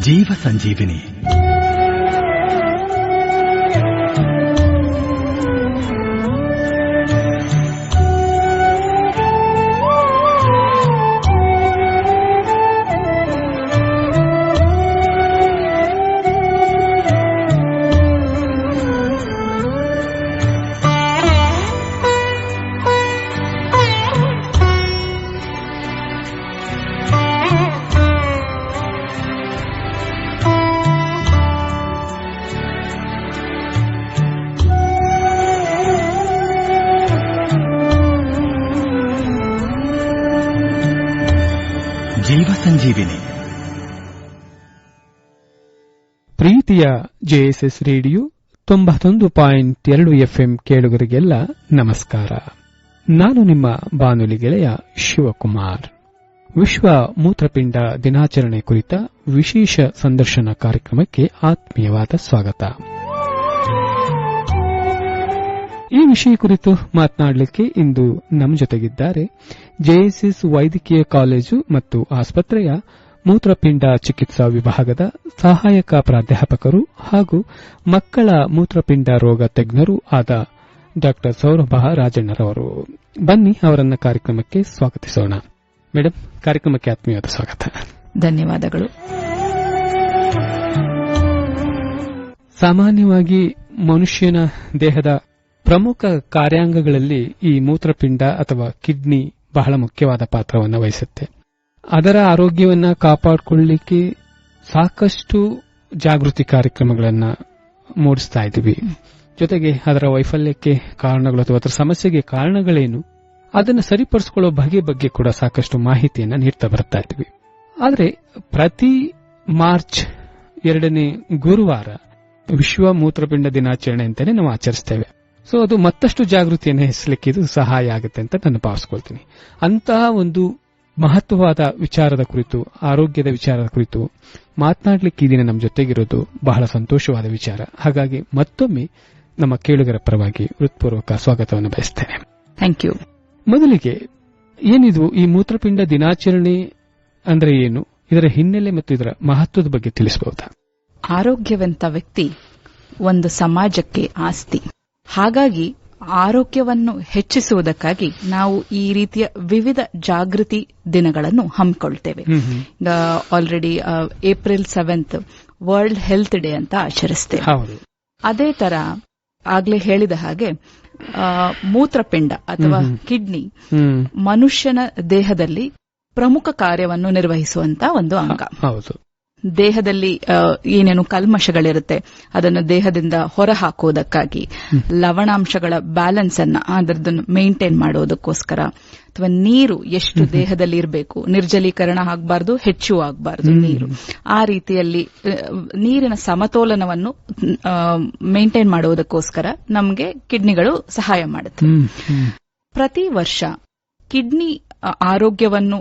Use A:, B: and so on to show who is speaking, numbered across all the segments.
A: ജീവസഞ്ജീവിനി. JSS radio ತೊಂಬತ್ತೊಂದು point ಎರಡು FM ಕೇಳುಗರಿಗೆಲ್ಲ ನಮಸ್ಕಾರ. ನಾನು ನಿಮ್ಮ ಬಾನುಲಿ ಗೆಳೆಯ ಶಿವಕುಮಾರ್. ವಿಶ್ವ ಮೂತ್ರಪಿಂಡ ದಿನಾಚರಣೆ ಕುರಿತ ವಿಶೇಷ ಸಂದರ್ಶನ ಕಾರ್ಯಕ್ರಮಕ್ಕೆ ಆತ್ಮೀಯವಾದ ಸ್ವಾಗತ. ಈ ವಿಷಯ ಕುರಿತು ಮಾತನಾಡಲಿಕ್ಕೆ ಇಂದು ನಮ್ಮ ಜೊತೆಗಿದ್ದಾರೆ ಜೆಎಸ್ಎಸ್ ವೈದ್ಯಕೀಯ ಕಾಲೇಜು ಮತ್ತು ಆಸ್ಪತ್ರೆಯ ಮೂತ್ರಪಿಂಡ ಚಿಕಿತ್ಸಾ ವಿಭಾಗದ ಸಹಾಯಕ ಪ್ರಾಧ್ಯಾಪಕರು ಹಾಗೂ ಮಕ್ಕಳ ಮೂತ್ರಪಿಂಡ ರೋಗ ತಜ್ಞರೂ ಆದ ಡಾ. ಸೌರಭ ರಾಜಣ್ಣರವರು. ಬನ್ನಿ ಅವರನ್ನ ಕಾರ್ಯಕ್ರಮಕ್ಕೆ ಸ್ವಾಗತಿಸೋಣ. ಮೇಡಮ್ ಕಾರ್ಯಕ್ರಮಕ್ಕೆ ಆತ್ಮೀಯವಾದ ಸ್ವಾಗತ.
B: ಧನ್ಯವಾದಗಳು.
A: ಸಾಮಾನ್ಯವಾಗಿ ಮನುಷ್ಯನ ದೇಹದ ಪ್ರಮುಖ ಕಾರ್ಯಾಂಗಗಳಲ್ಲಿ ಈ ಮೂತ್ರಪಿಂಡ ಅಥವಾ ಕಿಡ್ನಿ ಬಹಳ ಮುಖ್ಯವಾದ ಪಾತ್ರವನ್ನು ವಹಿಸುತ್ತೆ. ಅದರ ಆರೋಗ್ಯವನ್ನು ಕಾಪಾಡಿಕೊಳ್ಳಲಿಕ್ಕೆ ಸಾಕಷ್ಟು ಜಾಗೃತಿ ಕಾರ್ಯಕ್ರಮಗಳನ್ನು ಮೂಡಿಸ್ತಾ ಇದ್ದೀವಿ. ಜೊತೆಗೆ ಅದರ ವೈಫಲ್ಯಕ್ಕೆ ಕಾರಣಗಳು ಅಥವಾ ಅದರ ಸಮಸ್ಯೆಗೆ ಕಾರಣಗಳೇನು, ಅದನ್ನು ಸರಿಪಡಿಸಿಕೊಳ್ಳೋ ಬಗೆ ಬಗ್ಗೆ ಕೂಡ ಸಾಕಷ್ಟು ಮಾಹಿತಿಯನ್ನು ನೀಡ್ತಾ ಬರ್ತಾ ಇದ್ವಿ ಆದರೆ ಪ್ರತಿ ಮಾರ್ಚ್ ಎರಡನೇ ಗುರುವಾರ ವಿಶ್ವ ಮೂತ್ರಪಿಂಡ ದಿನಾಚರಣೆ ಅಂತಾನೆ ನಾವು ಆಚರಿಸ್ತೇವೆ. ಸೊ ಅದು ಮತ್ತಷ್ಟು ಜಾಗೃತಿಯನ್ನು ಹೆಚ್ಚಲಿಕ್ಕೆ ಇದು ಸಹಾಯ ಆಗುತ್ತೆ ಅಂತ ನಾನು ಭಾವಿಸ್ಕೊಳ್ತೀನಿ. ಅಂತಹ ಒಂದು ಮಹತ್ವವಾದ ವಿಚಾರದ ಕುರಿತು ಆರೋಗ್ಯದ ವಿಚಾರದ ಕುರಿತು ಮಾತನಾಡಲಿಕ್ಕೆ ಈ ದಿನ ನಮ್ಮ ಜೊತೆಗಿರೋದು ಬಹಳ ಸಂತೋಷವಾದ ವಿಚಾರ. ಹಾಗಾಗಿ ಮತ್ತೊಮ್ಮೆ ನಮ್ಮ ಕೇಳುಗರ ಪರವಾಗಿ ಹೃತ್ಪೂರ್ವಕ ಸ್ವಾಗತವನ್ನು ಬಯಸುತ್ತೇನೆ
B: ಥ್ಯಾಂಕ್ ಯು
A: ಮೊದಲಿಗೆ ಏನಿದು ಈ ಮೂತ್ರಪಿಂಡ ದಿನಾಚರಣೆ ಅಂದ್ರೆ ಏನು? ಇದರ ಹಿನ್ನೆಲೆ ಮತ್ತು ಇದರ ಮಹತ್ವದ ಬಗ್ಗೆ ತಿಳಿಸಬಹುದಾ?
B: ಆರೋಗ್ಯವಂತ ವ್ಯಕ್ತಿ ಒಂದು ಸಮಾಜಕ್ಕೆ ಆಸ್ತಿ. ಹಾಗಾಗಿ ಆರೋಗ್ಯವನ್ನು ಹೆಚ್ಚಿಸುವುದಕ್ಕಾಗಿ ನಾವು ಈ ರೀತಿಯ ವಿವಿಧ ಜಾಗೃತಿ ದಿನಗಳನ್ನು ಹಮ್ಮಿಕೊಳ್ತೇವೆ. Already April seventh world health day ಅಂತ ಆಚರಿಸ್ತೇವೆ. ಅದೇ ತರ ಆಗ್ಲೇ ಹೇಳಿದ ಹಾಗೆ ಮೂತ್ರಪಿಂಡ ಅಥವಾ ಕಿಡ್ನಿ ಮನುಷ್ಯನ ದೇಹದಲ್ಲಿ ಪ್ರಮುಖ ಕಾರ್ಯವನ್ನು ನಿರ್ವಹಿಸುವಂತ ಒಂದು ಅಂಗ.
A: ಹೌದು.
B: ದೇಹದಲ್ಲಿ ಏನೇನು ಕಲ್ಮಶಗಳಿರುತ್ತೆ ಅದನ್ನು ದೇಹದಿಂದ ಹೊರ ಹಾಕುವುದಕ್ಕಾಗಿ ಲವಣಾಂಶಗಳ ಬ್ಯಾಲೆನ್ಸ್ ಅನ್ನ ಅದರದನ್ನು ಮೇಂಟೈನ್ ಮಾಡೋದಕ್ಕೋಸ್ಕರ. ಅಥವಾ ನೀರು ಎಷ್ಟು ದೇಹದಲ್ಲಿ ಇರಬೇಕು ನಿರ್ಜಲೀಕರಣ ಆಗಬಾರದು ಹೆಚ್ಚು ಆಗಬಾರದು ನೀರು. ಆ ರೀತಿಯಲ್ಲಿ ನೀರಿನ ಸಮತೋಲನವನ್ನು ಮೇಂಟೈನ್ ಮಾಡುವುದಕ್ಕೋಸ್ಕರ ನಮಗೆ ಕಿಡ್ನಿಗಳು ಸಹಾಯ ಮಾಡುತ್ತೆ. ಪ್ರತಿ ವರ್ಷ ಕಿಡ್ನಿ ಆರೋಗ್ಯವನ್ನು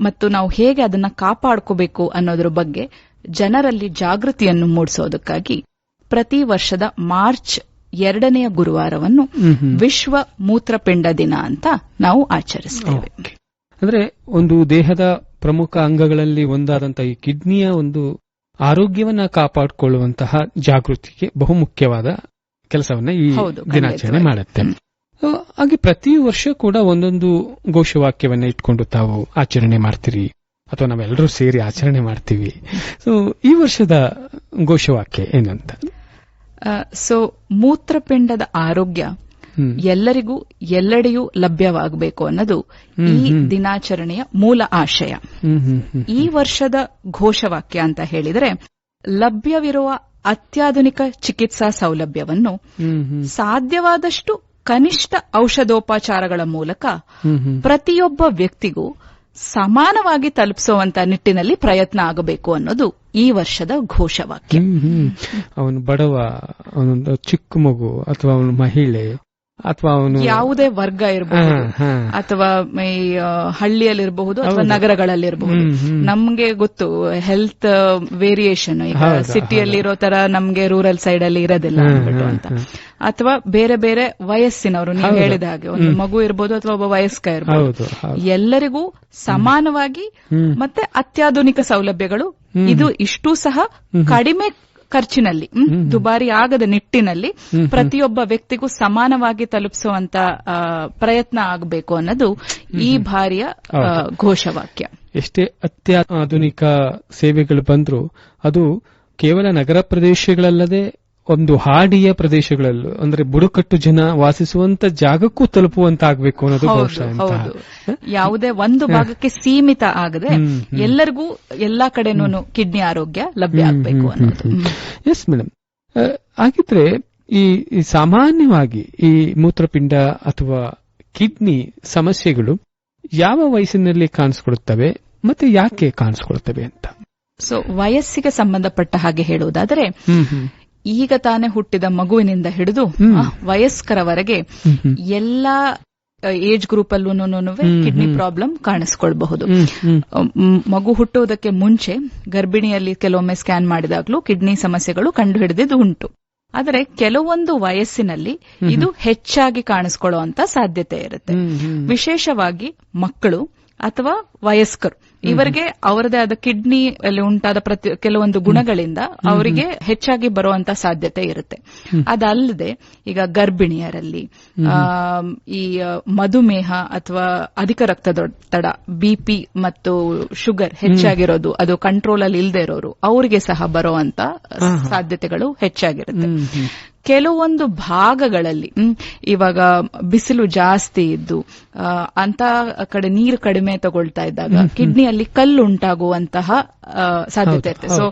B: ಮತ್ತು ನಾವು ಹೇಗೆ ಅದನ್ನ ಕಾಪಾಡ್ಕೋಬೇಕು ಅನ್ನೋದ್ರ ಬಗ್ಗೆ ಜನರಲ್ಲಿ ಜಾಗೃತಿಯನ್ನು ಮೂಡಿಸೋದಕ್ಕಾಗಿ ಪ್ರತಿ ವರ್ಷದ ಮಾರ್ಚ್ ಎರಡನೆಯ ಗುರುವಾರವನ್ನು. ವಿಶ್ವ ಮೂತ್ರಪಿಂಡ ದಿನ ಅಂತ ನಾವು ಆಚರಿಸ್ತೇವೆ
A: ಅಂದ್ರೆ ಒಂದು ದೇಹದ ಪ್ರಮುಖ ಅಂಗಗಳಲ್ಲಿ ಒಂದಾದಂತಹ ಈ ಕಿಡ್ನಿಯ ಒಂದು ಆರೋಗ್ಯವನ್ನ ಕಾಪಾಡಿಕೊಳ್ಳುವಂತಹ ಜಾಗೃತಿಗೆ ಬಹುಮುಖ್ಯವಾದ ಕೆಲಸವನ್ನ ಈ ದಿನಾಚರಣೆ. ಮಾಡುತ್ತೆ ಹಾಗೆ ಪ್ರತಿ ವರ್ಷ ಕೂಡ ಒಂದೊಂದು ಘೋಷವಾಕ್ಯವನ್ನ ಇಟ್ಕೊಂಡು ತಾವು ಆಚರಣೆ ಮಾಡ್ತೀರಿ. ಅಥವಾ ನಾವೆಲ್ಲರೂ ಸೇರಿ ಆಚರಣೆ ಮಾಡ್ತೀವಿ. ಸೊ ಈ ವರ್ಷದ ಘೋಷವಾಕ್ಯ ಏನಂತ?
B: ಸೊ ಮೂತ್ರಪಿಂಡದ ಆರೋಗ್ಯ ಎಲ್ಲರಿಗೂ ಎಲ್ಲೆಡೆಯೂ ಲಭ್ಯವಾಗಬೇಕು ಅನ್ನೋದು ಈ. ದಿನಾಚರಣೆಯ ಮೂಲ ಆಶಯ. ಈ ವರ್ಷದ ಘೋಷವಾಕ್ಯ ಅಂತ ಹೇಳಿದರೆ ಲಭ್ಯವಿರುವ ಅತ್ಯಾಧುನಿಕ ಚಿಕಿತ್ಸಾ ಸೌಲಭ್ಯವನ್ನು ಸಾಧ್ಯವಾದಷ್ಟು ಕನಿಷ್ಠ ಔಷಧೋಪಚಾರಗಳ ಮೂಲಕ ಪ್ರತಿಯೊಬ್ಬ ವ್ಯಕ್ತಿಗೂ ಸಮಾನವಾಗಿ ತಲುಪಿಸುವಂತ ನಿಟ್ಟಿನಲ್ಲಿ ಪ್ರಯತ್ನ ಆಗಬೇಕು ಅನ್ನೋದು ಈ ವರ್ಷದ ಘೋಷವಾಕ್ಯ.
A: ಅವನು ಬಡವ ಅವನೊಂದು ಚಿಕ್ಕ ಮಗು ಅಥವಾ ಅವನು ಮಹಿಳೆ. ಅಥವಾ ಅವನು
B: ಯಾವುದೇ ವರ್ಗ ಇರಬಹುದು. ಅಥವಾ ಈ ಹಳ್ಳಿಯಲ್ಲಿರಬಹುದು ಅಥವಾ ನಗರಗಳಲ್ಲಿರಬಹುದು. ನಮ್ಗೆ ಗೊತ್ತು ಹೆಲ್ತ್ ವೇರಿಯೇಷನ್ ಈಗ
A: ಸಿಟಿಯಲ್ಲಿ
B: ಸಿಟಿಯಲ್ಲಿರೋ ತರ ನಮ್ಗೆ ರೂರಲ್ ಸೈಡ್ ಅಲ್ಲಿ ಇರೋದಿಲ್ಲ ಅಂದ್ಬಿಟ್ಟು ಅಂತ. ಅಥವಾ ಬೇರೆ ಬೇರೆ ವಯಸ್ಸಿನವರು ನೀವು ಹೇಳಿದ ಹಾಗೆ ಒಂದು ಮಗು ಇರಬಹುದು ಅಥವಾ ಒಬ್ಬ ವಯಸ್ಕ ಇರಬಹುದು
A: ಹೌದು ಹೌದು.
B: ಎಲ್ಲರಿಗೂ ಸಮಾನವಾಗಿ ಮತ್ತೆ ಅತ್ಯಾಧುನಿಕ ಸೌಲಭ್ಯಗಳು ಇದು ಇಷ್ಟು ಸಹ ಕಡಿಮೆ ಖರ್ಚಿನಲ್ಲಿ ದುಬಾರಿ ಆಗದ ನಿಟ್ಟಿನಲ್ಲಿ ಪ್ರತಿಯೊಬ್ಬ ವ್ಯಕ್ತಿಗೂ ಸಮಾನವಾಗಿ ತಲುಪಿಸುವಂತ ಪ್ರಯತ್ನ ಆಗಬೇಕು ಅನ್ನೋದು ಈ ಬಾರಿಯ ಘೋಷವಾಕ್ಯ.
A: ಎಷ್ಟೇ ಅತ್ಯಾಧುನಿಕ ಸೇವೆಗಳು ಬಂದರೂ ಅದು ಕೇವಲ ನಗರ ಪ್ರದೇಶಗಳಲ್ಲದೆ ಒಂದು ಹಾಡಿಯ ಪ್ರದೇಶಗಳಲ್ಲೂ ಅಂದ್ರೆ ಬುಡಕಟ್ಟು ಜನ ವಾಸಿಸುವಂತ ಜಾಗಕ್ಕೂ ತಲುಪುವಂತಾಗಬೇಕು ಅನ್ನೋದು ಬಹುಶಃ
B: ಯಾವುದೇ ಒಂದು ಭಾಗಕ್ಕೆ ಸೀಮಿತ ಆಗದೆ ಎಲ್ಲರಿಗೂ ಎಲ್ಲಾ ಕಡೆನೂ ಕಿಡ್ನಿ ಆರೋಗ್ಯ ಲಭ್ಯ ಆಗಬೇಕು ಅನ್ನೋದು.
A: ಎಸ್ ಮೇಡಮ್ ಹಾಗಿದ್ರೆ ಈ ಸಾಮಾನ್ಯವಾಗಿ ಈ ಮೂತ್ರಪಿಂಡ ಅಥವಾ ಕಿಡ್ನಿ ಸಮಸ್ಯೆಗಳು ಯಾವ ವಯಸ್ಸಿನಲ್ಲಿ ಕಾಣಿಸ್ಕೊಡುತ್ತವೆ ಮತ್ತೆ ಯಾಕೆ ಕಾಣಿಸ್ಕೊಳ್ತವೆ ಅಂತ?
B: ಸೊ ವಯಸ್ಸಿಗೆ ಸಂಬಂಧಪಟ್ಟ ಹಾಗೆ ಹೇಳುವುದಾದರೆ ಈಗ ತಾನೇ ಹುಟ್ಟಿದ ಮಗುವಿನಿಂದ ಹಿಡಿದು ವಯಸ್ಕರವರೆಗೆ. ಎಲ್ಲಾ ಏಜ್ ಗ್ರೂಪ್ ಅಲ್ಲೂ ಕಿಡ್ನಿ ಪ್ರಾಬ್ಲಮ್ ಕಾಣಿಸ್ಕೊಳ್ಬಹುದು. ಮಗು ಹುಟ್ಟುವುದಕ್ಕೆ ಮುಂಚೆ ಗರ್ಭಿಣಿಯಲ್ಲಿ ಕೆಲವೊಮ್ಮೆ ಸ್ಕ್ಯಾನ್ ಮಾಡಿದಾಗಲೂ ಕಿಡ್ನಿ ಸಮಸ್ಯೆಗಳು ಕಂಡುಹಿಡಿದಿದ್ದು ಉಂಟು. ಆದರೆ ಕೆಲವೊಂದು ವಯಸ್ಸಿನಲ್ಲಿ ಇದು ಹೆಚ್ಚಾಗಿ ಕಾಣಿಸ್ಕೊಳ್ಳುವಂತ ಸಾಧ್ಯತೆ ಇರುತ್ತೆ. ವಿಶೇಷವಾಗಿ ಮಕ್ಕಳು ಅಥವಾ ವಯಸ್ಕರು. ಇವರಿಗೆ ಅವರದೇ ಆದ ಕಿಡ್ನಿ ಅಲ್ಲಿ ಉಂಟಾದ ಪ್ರತಿ ಕೆಲವೊಂದು ಗುಣಗಳಿಂದ ಅವರಿಗೆ ಹೆಚ್ಚಾಗಿ ಬರುವಂತ ಸಾಧ್ಯತೆ ಇರುತ್ತೆ. ಅದಲ್ಲದೆ ಈಗ ಗರ್ಭಿಣಿಯರಲ್ಲಿ ಈ ಮಧುಮೇಹ ಅಥವಾ ಅಧಿಕ ರಕ್ತದೊತ್ತಡ ಬಿಪಿ ಮತ್ತು ಶುಗರ್ ಹೆಚ್ಚಾಗಿರೋದು ಅದು ಕಂಟ್ರೋಲ್ ಅಲ್ಲಿ ಇಲ್ಲದೆ ಇರೋರು ಅವರಿಗೆ ಸಹ ಬರುವಂತ ಸಾಧ್ಯತೆಗಳು ಹೆಚ್ಚಾಗಿರುತ್ತೆ. ಕೆಲವೊಂದು ಭಾಗಗಳಲ್ಲಿ ಇವಾಗ ಬಿಸಿಲು ಜಾಸ್ತಿ ಇದ್ದು ಅಂತ ಕಡೆ ನೀರು ಕಡಿಮೆ ತಗೊಳ್ತಾ ಇದ್ದಾಗ ಕಿಡ್ನಿಯಲ್ಲಿ ಕಲ್ಲು ಉಂಟಾಗುವಂತಹ ಸಾಧ್ಯತೆ ಇರುತ್ತೆ. ಸೊ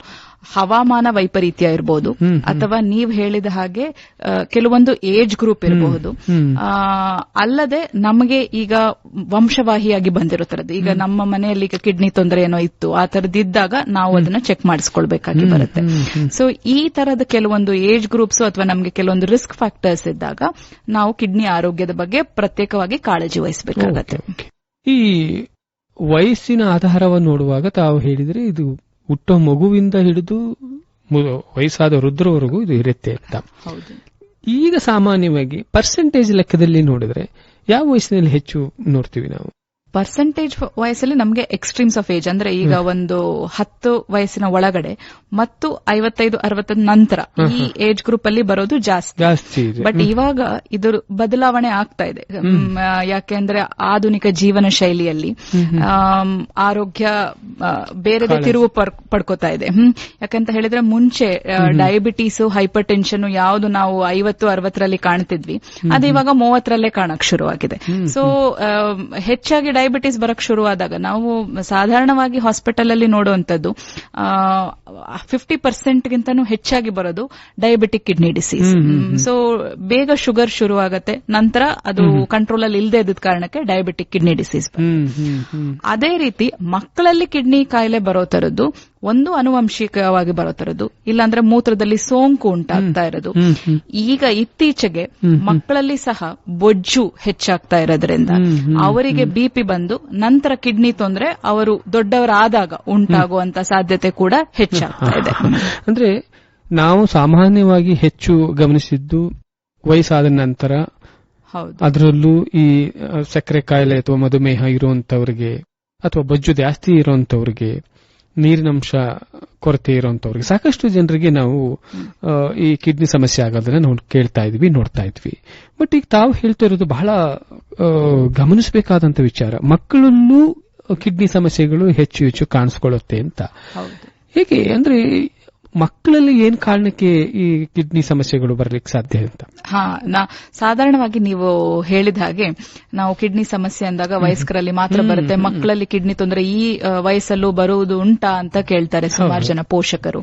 B: ಹವಾಮಾನ ವೈಪರೀತ್ಯ ಇರಬಹುದು ಅಥವಾ ನೀವು ಹೇಳಿದ ಹಾಗೆ ಕೆಲವೊಂದು ಏಜ್ ಗ್ರೂಪ್ ಇರಬಹುದು ಅಲ್ಲದೆ ನಮಗೆ ಈಗ ವಂಶವಾಹಿಯಾಗಿ ಬಂದಿರೋ ತರದ್ದು ಈಗ ನಮ್ಮ ಮನೆಯಲ್ಲಿ ಈಗ ಕಿಡ್ನಿ ತೊಂದರೆ ಏನೋ ಇತ್ತು ಆ ತರದಿದ್ದಾಗ ನಾವು ಅದನ್ನ ಚೆಕ್ ಮಾಡಿಸ್ಕೊಳ್ಬೇಕಾಗಿ ಬರುತ್ತೆ. ಸೊ ಈ ತರದ ಕೆಲವೊಂದು ಏಜ್ ಗ್ರೂಪ್ಸ್ ಅಥವಾ ನಮಗೆ ಕೆಲವೊಂದು ರಿಸ್ಕ್ ಫ್ಯಾಕ್ಟರ್ಸ್ ಇದ್ದಾಗ ನಾವು ಕಿಡ್ನಿ ಆರೋಗ್ಯದ ಬಗ್ಗೆ ಪ್ರತ್ಯೇಕವಾಗಿ ಕಾಳಜಿ ವಹಿಸಬೇಕಾಗತ್ತೆ.
A: ಈ ವಯಸ್ಸಿನ ಆಧಾರವನ್ನು ನೋಡುವಾಗ ತಾವು ಹೇಳಿದ್ರೆ ಇದು ಹುಟ್ಟೋ ಮಗುವಿಂದ ಹಿಡಿದು ವಯಸ್ಸಾದ ವೃದ್ಧರವರೆಗೂ ಇದು ಇರುತ್ತೆ ಅಂತ.
B: ಹೌದು.
A: ಈಗ ಸಾಮಾನ್ಯವಾಗಿ ಪರ್ಸೆಂಟೇಜ್ ಲೆಕ್ಕದಲ್ಲಿ ನೋಡಿದ್ರೆ ಯಾವ ವಯಸ್ಸಿನಲ್ಲಿ ಹೆಚ್ಚು ನೋಡ್ತೀವಿ ನಾವು?
B: ಪರ್ಸೆಂಟೇಜ್ ವಯಸ್ಸಲ್ಲಿ ನಮಗೆ ಎಕ್ಸ್ಟ್ರೀಮ್ಸ್ ಆಫ್ ಏಜ್ ಅಂದ್ರೆ ಈಗ ಒಂದು ಹತ್ತು ವಯಸ್ಸಿನ ಒಳಗಡೆ ಮತ್ತು ಐವತ್ತೈದು ಅರವತ್ತರ ನಂತರ ಈ ಏಜ್ ಗ್ರೂಪ್ ಅಲ್ಲಿ ಬರೋದು ಜಾಸ್ತಿ. ಬಟ್ ಇವಾಗ ಇದು ಬದಲಾವಣೆ ಆಗ್ತಾ ಇದೆ. ಯಾಕೆ ಅಂದ್ರೆ ಯಾಕೆಂದ್ರೆ ಆಧುನಿಕ ಜೀವನ ಶೈಲಿಯಲ್ಲಿ ಆರೋಗ್ಯ ಬೇರೆದೇ ಬೇರೆ ಬೇರೆ ತಿರುವು ಪಡ್ಕೋತಾ ಇದೆ. ಯಾಕಂತ ಹೇಳಿದ್ರೆ ಮುಂಚೆ ಡಯಾಬಿಟೀಸ್ ಹೈಪರ್ ಟೆನ್ಷನ್ ಯಾವುದು ನಾವು ಐವತ್ತು ಅರವತ್ತರಲ್ಲಿ ಕಾಣ್ತಿದ್ವಿ. ಅದು ಇವಾಗ ಮೂವತ್ತರಲ್ಲೇ ಕಾಣಕ್ ಶುರುವಾಗಿದೆ. ಸೊ ಹೆಚ್ಚಾಗಿ ಡಯಾಬಿಟೀಸ್ ಬರಕ್ ಶುರುವಾದಾಗ ನಾವು ಸಾಧಾರಣವಾಗಿ ಹಾಸ್ಪಿಟಲ್ ಅಲ್ಲಿ ನೋಡುವಂತದ್ದು ಫಿಫ್ಟಿ ಪರ್ಸೆಂಟ್ ಗಿಂತನೂ ಹೆಚ್ಚಾಗಿ ಬರೋದು ಡಯಾಬಿಟಿಕ್ ಕಿಡ್ನಿ ಡಿಸೀಸ್ ಸೊ ಬೇಗ ಶುಗರ್ ಶುರುವಾಗತ್ತೆ ನಂತರ ಅದು ಕಂಟ್ರೋಲ್ ಅಲ್ಲಿ ಇಲ್ಲದೆ ಇದ್ದ ಕಾರಣಕ್ಕೆ ಡಯಾಬಿಟಿಕ್ ಕಿಡ್ನಿ ಡಿಸೀಸ್ ಅದೇ ರೀತಿ ಮಕ್ಕಳಲ್ಲಿ ಕಿಡ್ನಿ ಕಾಯಿಲೆ ಬರೋ ತರದ್ದು ಒಂದು ಅನುವಂಶಿಕವಾಗಿ ಬರುತ್ತಿರೋದು ಇಲ್ಲಾಂದ್ರೆ ಮೂತ್ರದಲ್ಲಿ ಸೋಂಕು ಉಂಟಾಗ್ತಾ ಇರೋದು ಈಗ ಇತ್ತೀಚೆಗೆ ಮಕ್ಕಳಲ್ಲಿ ಸಹ ಬೊಜ್ಜು ಹೆಚ್ಚಾಗ್ತಾ ಇರೋದ್ರಿಂದ ಅವರಿಗೆ ಬಿಪಿ ಬಂದು ನಂತರ ಕಿಡ್ನಿ ತೊಂದರೆ ಅವರು ದೊಡ್ಡವರಾದಾಗ ಉಂಟಾಗುವಂತ ಸಾಧ್ಯತೆ ಕೂಡ ಹೆಚ್ಚಾಗ್ತಾ ಇದೆ.
A: ಅಂದ್ರೆ ನಾವು ಸಾಮಾನ್ಯವಾಗಿ ಹೆಚ್ಚು ಗಮನಿಸಿದ್ದು ವಯಸ್ಸಾದ ನಂತರ ಅದರಲ್ಲೂ ಈ ಸಕ್ಕರೆ ಕಾಯಿಲೆ ಅಥವಾ ಮಧುಮೇಹ ಇರುವಂತವರಿಗೆ ಅಥವಾ ಬೊಜ್ಜು ಜಾಸ್ತಿ ಇರುವಂತವರಿಗೆ ನೀರಿನಂಶ ಕೊರತೆ ಇರುವಂತವ್ರಿಗೆ ಸಾಕಷ್ಟು ಜನರಿಗೆ ನಾವು ಈ ಕಿಡ್ನಿ ಸಮಸ್ಯೆ ಆಗೋದನ್ನ ನಾವು ಕೇಳ್ತಾ ಇದ್ವಿ ನೋಡ್ತಾ ಇದ್ವಿ. ಬಟ್ ಈಗ ತಾವು ಹೇಳ್ತಾ ಇರೋದು ಬಹಳ ಗಮನಿಸಬೇಕಾದಂತ ವಿಚಾರ. ಮಕ್ಕಳಲ್ಲೂ ಕಿಡ್ನಿ ಸಮಸ್ಯೆಗಳು ಹೆಚ್ಚು ಹೆಚ್ಚು ಕಾಣಿಸ್ಕೊಳ್ಳುತ್ತೆ ಅಂತ. ಹೇಗೆ ಅಂದ್ರೆ ಮಕ್ಕಳಲ್ಲಿ ಏನ್ ಕಾರಣಕ್ಕೆ ಈ ಕಿಡ್ನಿ ಸಮಸ್ಯೆಗಳು ಬರ್ಲಿಕ್ಕೆ ಸಾಧ್ಯ ಅಂತ?
B: ಹಾ ನಾ ಸಾಧಾರಣವಾಗಿ ನೀವು ಹೇಳಿದ ಹಾಗೆ ನಾವು ಕಿಡ್ನಿ ಸಮಸ್ಯೆ ಅಂದಾಗ ವಯಸ್ಕರಲ್ಲಿ ಮಾತ್ರ ಬರುತ್ತೆ. ಮಕ್ಕಳಲ್ಲಿ ಕಿಡ್ನಿ ತೊಂದರೆ ಈ ವಯಸ್ಸಲ್ಲೂ ಬರುವುದು ಉಂಟಾ ಅಂತ ಕೇಳ್ತಾರೆ ಸುಮಾರು ಜನ ಪೋಷಕರು.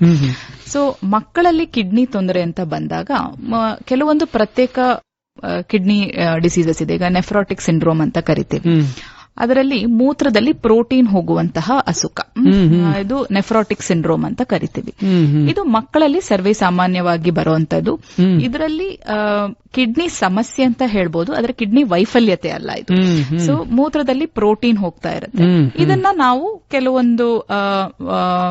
B: ಸೊ ಮಕ್ಕಳಲ್ಲಿ ಕಿಡ್ನಿ ತೊಂದರೆ ಅಂತ ಬಂದಾಗ ಕೆಲವೊಂದು ಪ್ರತ್ಯೇಕ ಕಿಡ್ನಿ ಡಿಸೀಸಸ್ ಇದೆ. ಈಗ ನೆಫ್ರಾಟಿಕ್ ಸಿಂಡ್ರೋಮ್ ಅಂತ ಕರಿತೀವಿ. ಅದರಲ್ಲಿ ಮೂತ್ರದಲ್ಲಿ ಪ್ರೋಟೀನ್ ಹೋಗುವಂತಹ ಅಸುಖ. ಇದು ನೆಫ್ರಾಟಿಕ್ ಸಿಂಡ್ರೋಮ್ ಅಂತ ಕರಿತೀವಿ. ಇದು ಮಕ್ಕಳಲ್ಲಿ ಸರ್ವೇ ಸಾಮಾನ್ಯವಾಗಿ ಬರುವಂತದ್ದು. ಇದರಲ್ಲಿ ಕಿಡ್ನಿ ಸಮಸ್ಯೆ ಅಂತ ಹೇಳ್ಬೋದು ಆದ್ರೆ ಕಿಡ್ನಿ ವೈಫಲ್ಯತೆ ಅಲ್ಲ ಇದು. ಸೊ ಮೂತ್ರದಲ್ಲಿ ಪ್ರೋಟೀನ್ ಹೋಗ್ತಾ ಇರುತ್ತೆ. ಇದನ್ನ ನಾವು ಕೆಲವೊಂದು